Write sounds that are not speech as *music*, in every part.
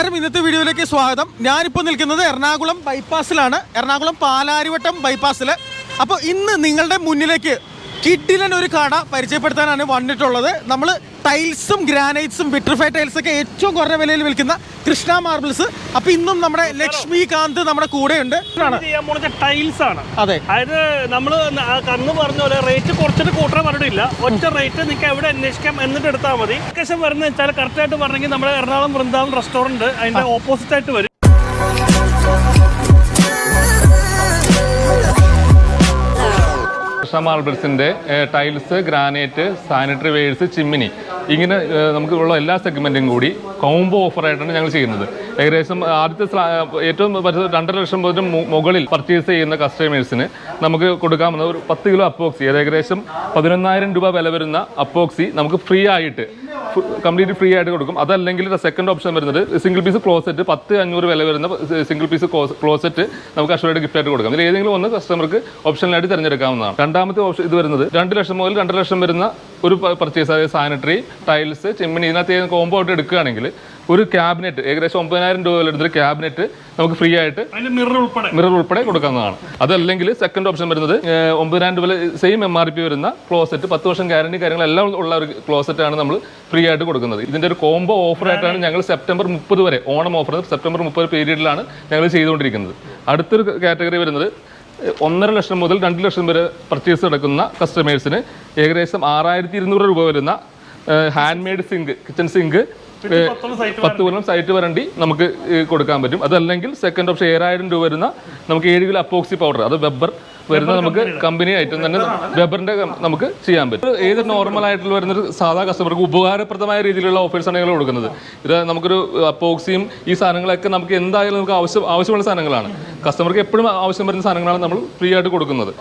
നമസ്കാരം ഇന്നത്തെ വീഡിയോയിലേക്ക് സ്വാഗതം. ഞാനിപ്പോൾ നിൽക്കുന്നത് എറണാകുളം ബൈപ്പാസിലാണ് എറണാകുളം പാലാരിവട്ടം ബൈപ്പാസിൽ അപ്പോൾ ഇന്ന് നിങ്ങളുടെ മുന്നിലേക്ക് കിഡിലൻ ഒരു കട പരിചയപ്പെടുത്താനാണ് വന്നിട്ടുള്ളത്. നമ്മൾ ടൈൽസും ഗ്രാനൈറ്റ്സും വിട്രിഫൈ ടൈൽസ് ഒക്കെ ഏറ്റവും കുറഞ്ഞ വിലയിൽ വിൽക്കുന്ന കൃഷ്ണ മാർബിൾസ്. അപ്പൊ ഇന്നും നമ്മുടെ ലക്ഷ്മികാന്ത് നമ്മുടെ കൂടെ ഉണ്ട് ടൈൽസ് ആണ്. അതെ. അതായത് നമ്മൾ കണ്ണ് പറഞ്ഞ പോലെ റേറ്റ് കുറച്ചിട്ട് കൂട്ടാൻ പറഞ്ഞിട്ടില്ല. ഒറ്റ റേറ്റ് നിങ്ങൾക്ക് എവിടെ അന്വേഷിക്കാം എന്നിട്ട് എടുത്താൽ മതി. ലൊക്കേഷൻ വരുന്നത് വെച്ചാൽ കറക്റ്റ് ആയിട്ട് പറഞ്ഞെങ്കിൽ നമ്മുടെ എറണാകുളം വൃന്ദാവൻ റെസ്റ്റോറന്റ് അതിന്റെ ഓപ്പോസിറ്റ് ആയിട്ട് വരും. Krishna മാർബിൾസിന്റെ tiles granite sanitary wares chimney. ഇങ്ങനെ നമുക്ക് ഉള്ള എല്ലാ സെഗ്മെന്റും കൂടി കോംബോ ഓഫറായിട്ടാണ് ഞങ്ങൾ ചെയ്യുന്നത്. ഏകദേശം ആദ്യത്തെ ഏറ്റവും രണ്ടര ലക്ഷം മുതൽ മുകളിൽ പർച്ചേസ് ചെയ്യുന്ന കസ്റ്റമേഴ്സിന് നമുക്ക് കൊടുക്കാവുന്ന ഒരു പത്ത് കിലോ അപ്പോക്സി. അത് ഏകദേശം പതിനൊന്നായിരം രൂപ വില വരുന്ന അപ്പോക്സി നമുക്ക് ഫ്രീ ആയിട്ട് കംപ്ലീറ്റ് ഫ്രീ ആയിട്ട് കൊടുക്കും. അതല്ലെങ്കിൽ സെക്കൻഡ് ഓപ്ഷൻ വരുന്നത് സിംഗിൾ പീസ് ക്ലോസെറ്റ് പത്ത് അഞ്ഞൂറ് വില വരുന്ന സിംഗിൾ പീസ് ക്ലോസെറ്റ് നമുക്ക് അഷ്വറായിട്ട് ഗിഫ്റ്റ് ആയിട്ട് കൊടുക്കാം. ഇതിൽ ഏതെങ്കിലും ഒന്ന് കസ്റ്റമർക്ക് ഓപ്ഷനിലായിട്ട് തിരഞ്ഞെടുക്കാവുന്നതാണ്. രണ്ടാമത്തെ ഓപ്ഷൻ ഇത് വരുന്നത് രണ്ട് ലക്ഷം മുതൽ രണ്ടര ലക്ഷം വരുന്ന ഒരു പർച്ചേസ് അതായത് സാനിറ്ററി ടൈൽസ് ചിമ്മിനി ഇതിനകത്ത് കോമ്പോ ആയിട്ട് എടുക്കുകയാണെങ്കിൽ ഒരു ക്യാബിനറ്റ് ഏകദേശം ഒമ്പതിനായിരം രൂപ എടുത്തൊരു ക്യാബിനറ്റ് നമുക്ക് ഫ്രീ ആയിട്ട് മിറർ ഉൾപ്പെടെ. മിറർ ഉൾപ്പെടെ കൊടുക്കാവുന്നതാണ്. അതല്ലെങ്കിൽ സെക്കൻഡ് ഓപ്ഷൻ വരുന്നത് ഒമ്പതിനായിരം രൂപ സെയിം എം ആർ പി വരുന്ന ക്ലോസറ്റ് പത്ത് വർഷം ഗ്യാരണ്ടി കാര്യങ്ങളെല്ലാം ഉള്ള ഒരു ക്ലോസറ്റ് ആണ് നമ്മൾ ഫ്രീ ആയിട്ട് കൊടുക്കുന്നത്. ഇതിന്റെ ഒരു കോംബോ ഓഫർ ആയിട്ടാണ് ഞങ്ങൾ സെപ്റ്റംബർ മുപ്പത് വരെ ഓണം ഓഫർ സെപ്റ്റംബർ മുപ്പത് പീരീഡിലാണ് ഞങ്ങൾ ചെയ്തുകൊണ്ടിരിക്കുന്നത്. അടുത്തൊരു കാറ്റഗറി വരുന്നത് ഒന്നര ലക്ഷം മുതൽ രണ്ട് ലക്ഷം വരെ പർച്ചേസ് നടക്കുന്ന കസ്റ്റമേഴ്സിന് ഏകദേശം ആറായിരത്തി ഇരുന്നൂറ് രൂപ വരുന്ന hand made sink kitchen sink പത്ത് കൊല്ലം സൈറ്റ് വരണ്ടി നമുക്ക് കൊടുക്കാൻ പറ്റും. അതല്ലെങ്കിൽ സെക്കൻഡ് ഓപ്ഷൻ ഏഴായിരം രൂപ വരുന്ന നമുക്ക് ഏഴ് കിലോ അപ്പോക്സി പൗഡർ അത് വെബർ വരുന്ന നമുക്ക് കമ്പനി ഐറ്റം തന്നെ വെബറിന്റെ നമുക്ക് ചെയ്യാൻ പറ്റും. ഏത് നോർമൽ ആയിട്ടുള്ള വരുന്ന ഒരു സാധാ കസ്റ്റമർക്ക് ഉപകാരപ്രദമായ രീതിയിലുള്ള ഓഫേഴ്സ് ആണ് ഞങ്ങൾ കൊടുക്കുന്നത്. ഇത് നമുക്കൊരു അപ്പോക്സിയും ഈ സാധനങ്ങളൊക്കെ നമുക്ക് എന്തായാലും നമുക്ക് ആവശ്യം ആവശ്യമുള്ള സാധനങ്ങളാണ്. കസ്റ്റമർക്ക് എപ്പോഴും ആവശ്യം വരുന്ന സാധനങ്ങളാണ് നമ്മൾ ഫ്രീ ആയിട്ട് കൊടുക്കുന്നത്.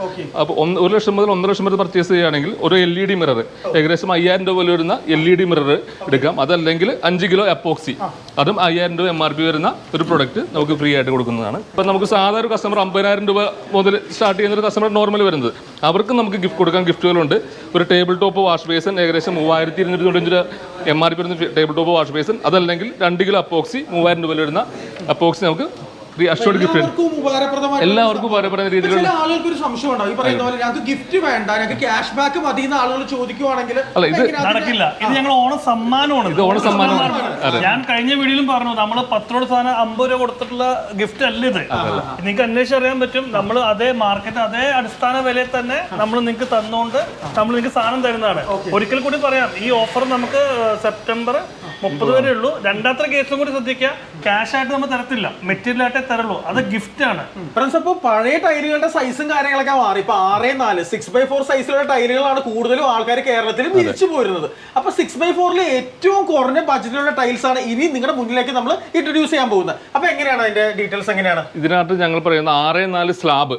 അപ്പോൾ ഒന്ന് ഒരു ലക്ഷം മുതൽ ഒന്നര ലക്ഷം വരെ പർച്ചേസ് ചെയ്യുകയാണെങ്കിൽ ഒരു എൽ ഇ ഡി മിറർ ഏകദേശം അയ്യായിരം രൂപ പോലെ വരുന്ന എൽ ഇ ഡി മിറർ എടുക്കാം. അതല്ലെങ്കിൽ അഞ്ച് കിലോ അപ്പോക്സി അതും അയ്യായിരം രൂപ എം ആർ പി വരുന്ന ഒരു പ്രൊഡക്റ്റ് നമുക്ക് ഫ്രീ ആയിട്ട് കൊടുക്കുന്നതാണ്. ഇപ്പം നമുക്ക് സാധാരണ കസ്റ്റമർ അമ്പതിനായിരം രൂപ മുതൽ സ്റ്റാർട്ട് ചെയ്യുന്ന ഒരു കസ്റ്റമർ നോർമൽ വരുന്നത്. അവർക്ക് നമുക്ക് ഗിഫ്റ്റ് കൊടുക്കാൻ ഗിഫ്റ്റുകളുണ്ട് ഒരു ടേബിൾ ടോപ്പ് വാഷ് ബേസൻ ഏകദേശം മൂവായിരത്തി ഇരുന്നൂറ്റി തൊണ്ണൂറ്റി രൂപ എം ആർ പി വരുന്ന ടേബിൾ ടോപ്പ് വാഷ് ബേസൻ അതല്ലെങ്കിൽ രണ്ട് കിലോ അപ്പോക്സി മൂവായിരം രൂപ വരുന്ന അപ്പോക്സി നമുക്ക് ഫ്രീ അഷ്വർഡ് ഗിഫ്റ്റ് എല്ലാവർക്കും ഉപകാരപ്പെടുന്ന രീതിയിലുള്ള ആളുകൾക്ക് ഒരു സംശയം ഉണ്ടാവും ഈ പറയുന്ന പോലെ ഞങ്ങൾക്ക് ഗിഫ്റ്റ് വേണ്ട ഞങ്ങൾക്ക് ക്യാഷ് ബാക്ക് മതി എന്ന് ആളുകൾ ചോദിക്കുവാണെങ്കിൽ അല്ല, ഇത് നടക്കില്ല. ഇത് ഞങ്ങൾ ഓണ സമ്മാനമാണ്. ഇത് ഓണ സമ്മാനമാണ്. ഞാൻ കഴിഞ്ഞ വീഡിയോയിലും പറഞ്ഞു നമ്മൾ പത്ത് രൂപ സാധനം അമ്പത് രൂപ കൊടുത്തിട്ടുള്ള ഗിഫ്റ്റ് അല്ല ഇത്. നിങ്ങൾക്ക് അന്വേഷിച്ചറിയാൻ പറ്റും നമ്മൾ അതേ മാർക്കറ്റ് അതേ അടിസ്ഥാന വിലയിൽ തന്നെ നമ്മൾ നിങ്ങൾക്ക് തന്നുകൊണ്ട് നമ്മൾ നിങ്ങൾക്ക് സാധനം തരുന്നതാണ്. ഒരിക്കൽ കൂടി പറയാം ഈ ഓഫർ നമുക്ക് സെപ്റ്റംബർ മുപ്പത് വരെ ഉള്ളൂ. രണ്ടാമത്തെ കേസും കൂടി ശ്രദ്ധിക്കുക ക്യാഷ് ആയിട്ട് നമ്മൾ തരത്തില്ല. മെറ്റീരിയൽ ആയിട്ടേ തരുള്ളൂ അത് ഗിഫ്റ്റ് ആണ്. ഫ്രണ്ട്സ് അപ്പോൾ പഴയ ടൈലുകളുടെ സൈസും കാര്യങ്ങളൊക്കെ മാറി. ഇപ്പൊ ആറ് നാല് സിക്സ് ബൈ ഫോർ സൈസിലുള്ള ടൈലുകളാണ് കൂടുതലും ആൾക്കാർ കേരളത്തിൽ വിരിച്ചു പോരുന്നത്. അപ്പൊ സിക്സ് ബൈ ഫോറിൽ ഏറ്റവും കുറഞ്ഞ ബഡ്ജറ്റിലുള്ള ടൈൽസ് ആണ് ഇനി നിങ്ങളുടെ മുന്നിലേക്ക് നമ്മൾ ഇൻട്രൊഡ്യൂസ് ചെയ്യാൻ പോകുന്നത്. അപ്പൊ എങ്ങനെയാണ് അതിന്റെ ഡീറ്റെയിൽസ് എങ്ങനെയാണ്? ഇതിനകത്ത് ഞങ്ങൾ പറയുന്ന ആറ് നാല് സ്ലാബ്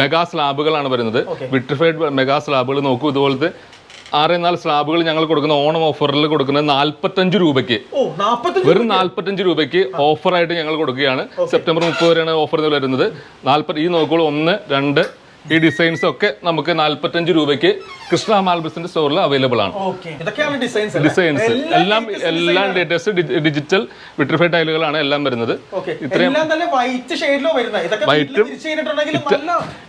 മെഗാ സ്ലാബുകളാണ് വരുന്നത്. വിട്രിഫൈഡ് മെഗാ സ്ലാബുകൾ നോക്കൂ. ഇതുപോലത്തെ ആറ് നാല് സ്ലാബുകൾ ഞങ്ങൾ കൊടുക്കുന്ന ഓണം ഓഫറിൽ കൊടുക്കുന്ന നാല്പത്തഞ്ച് രൂപയ്ക്ക്. വെറും നാല്പത്തഞ്ച് രൂപയ്ക്ക് ഓഫറായിട്ട് ഞങ്ങൾ കൊടുക്കുകയാണ്. സെപ്റ്റംബർ മുപ്പത് വരെയാണ് ഓഫർ വരുന്നത്. നാൽപ്പത് ഈ നോക്കുകൾ ഒന്ന് രണ്ട് ഈ ഡിസൈൻസ് ഒക്കെ നമുക്ക് നാല്പത്തഞ്ച് രൂപയ്ക്ക് കൃഷ്ണ മാൽബസിന്റെ സ്റ്റോറിൽ അവൈലബിൾ ആണ്. ഇതൊക്കെയാണ് ഡിസൈൻസ് ഡിസൈൻസ് എല്ലാം എല്ലാം ലേറ്റസ്റ്റ് ഡിജിറ്റൽ വിട്രിഫൈഡ് ടൈലുകളാണ് എല്ലാം വരുന്നത്. ഇത്രയും വൈറ്റ്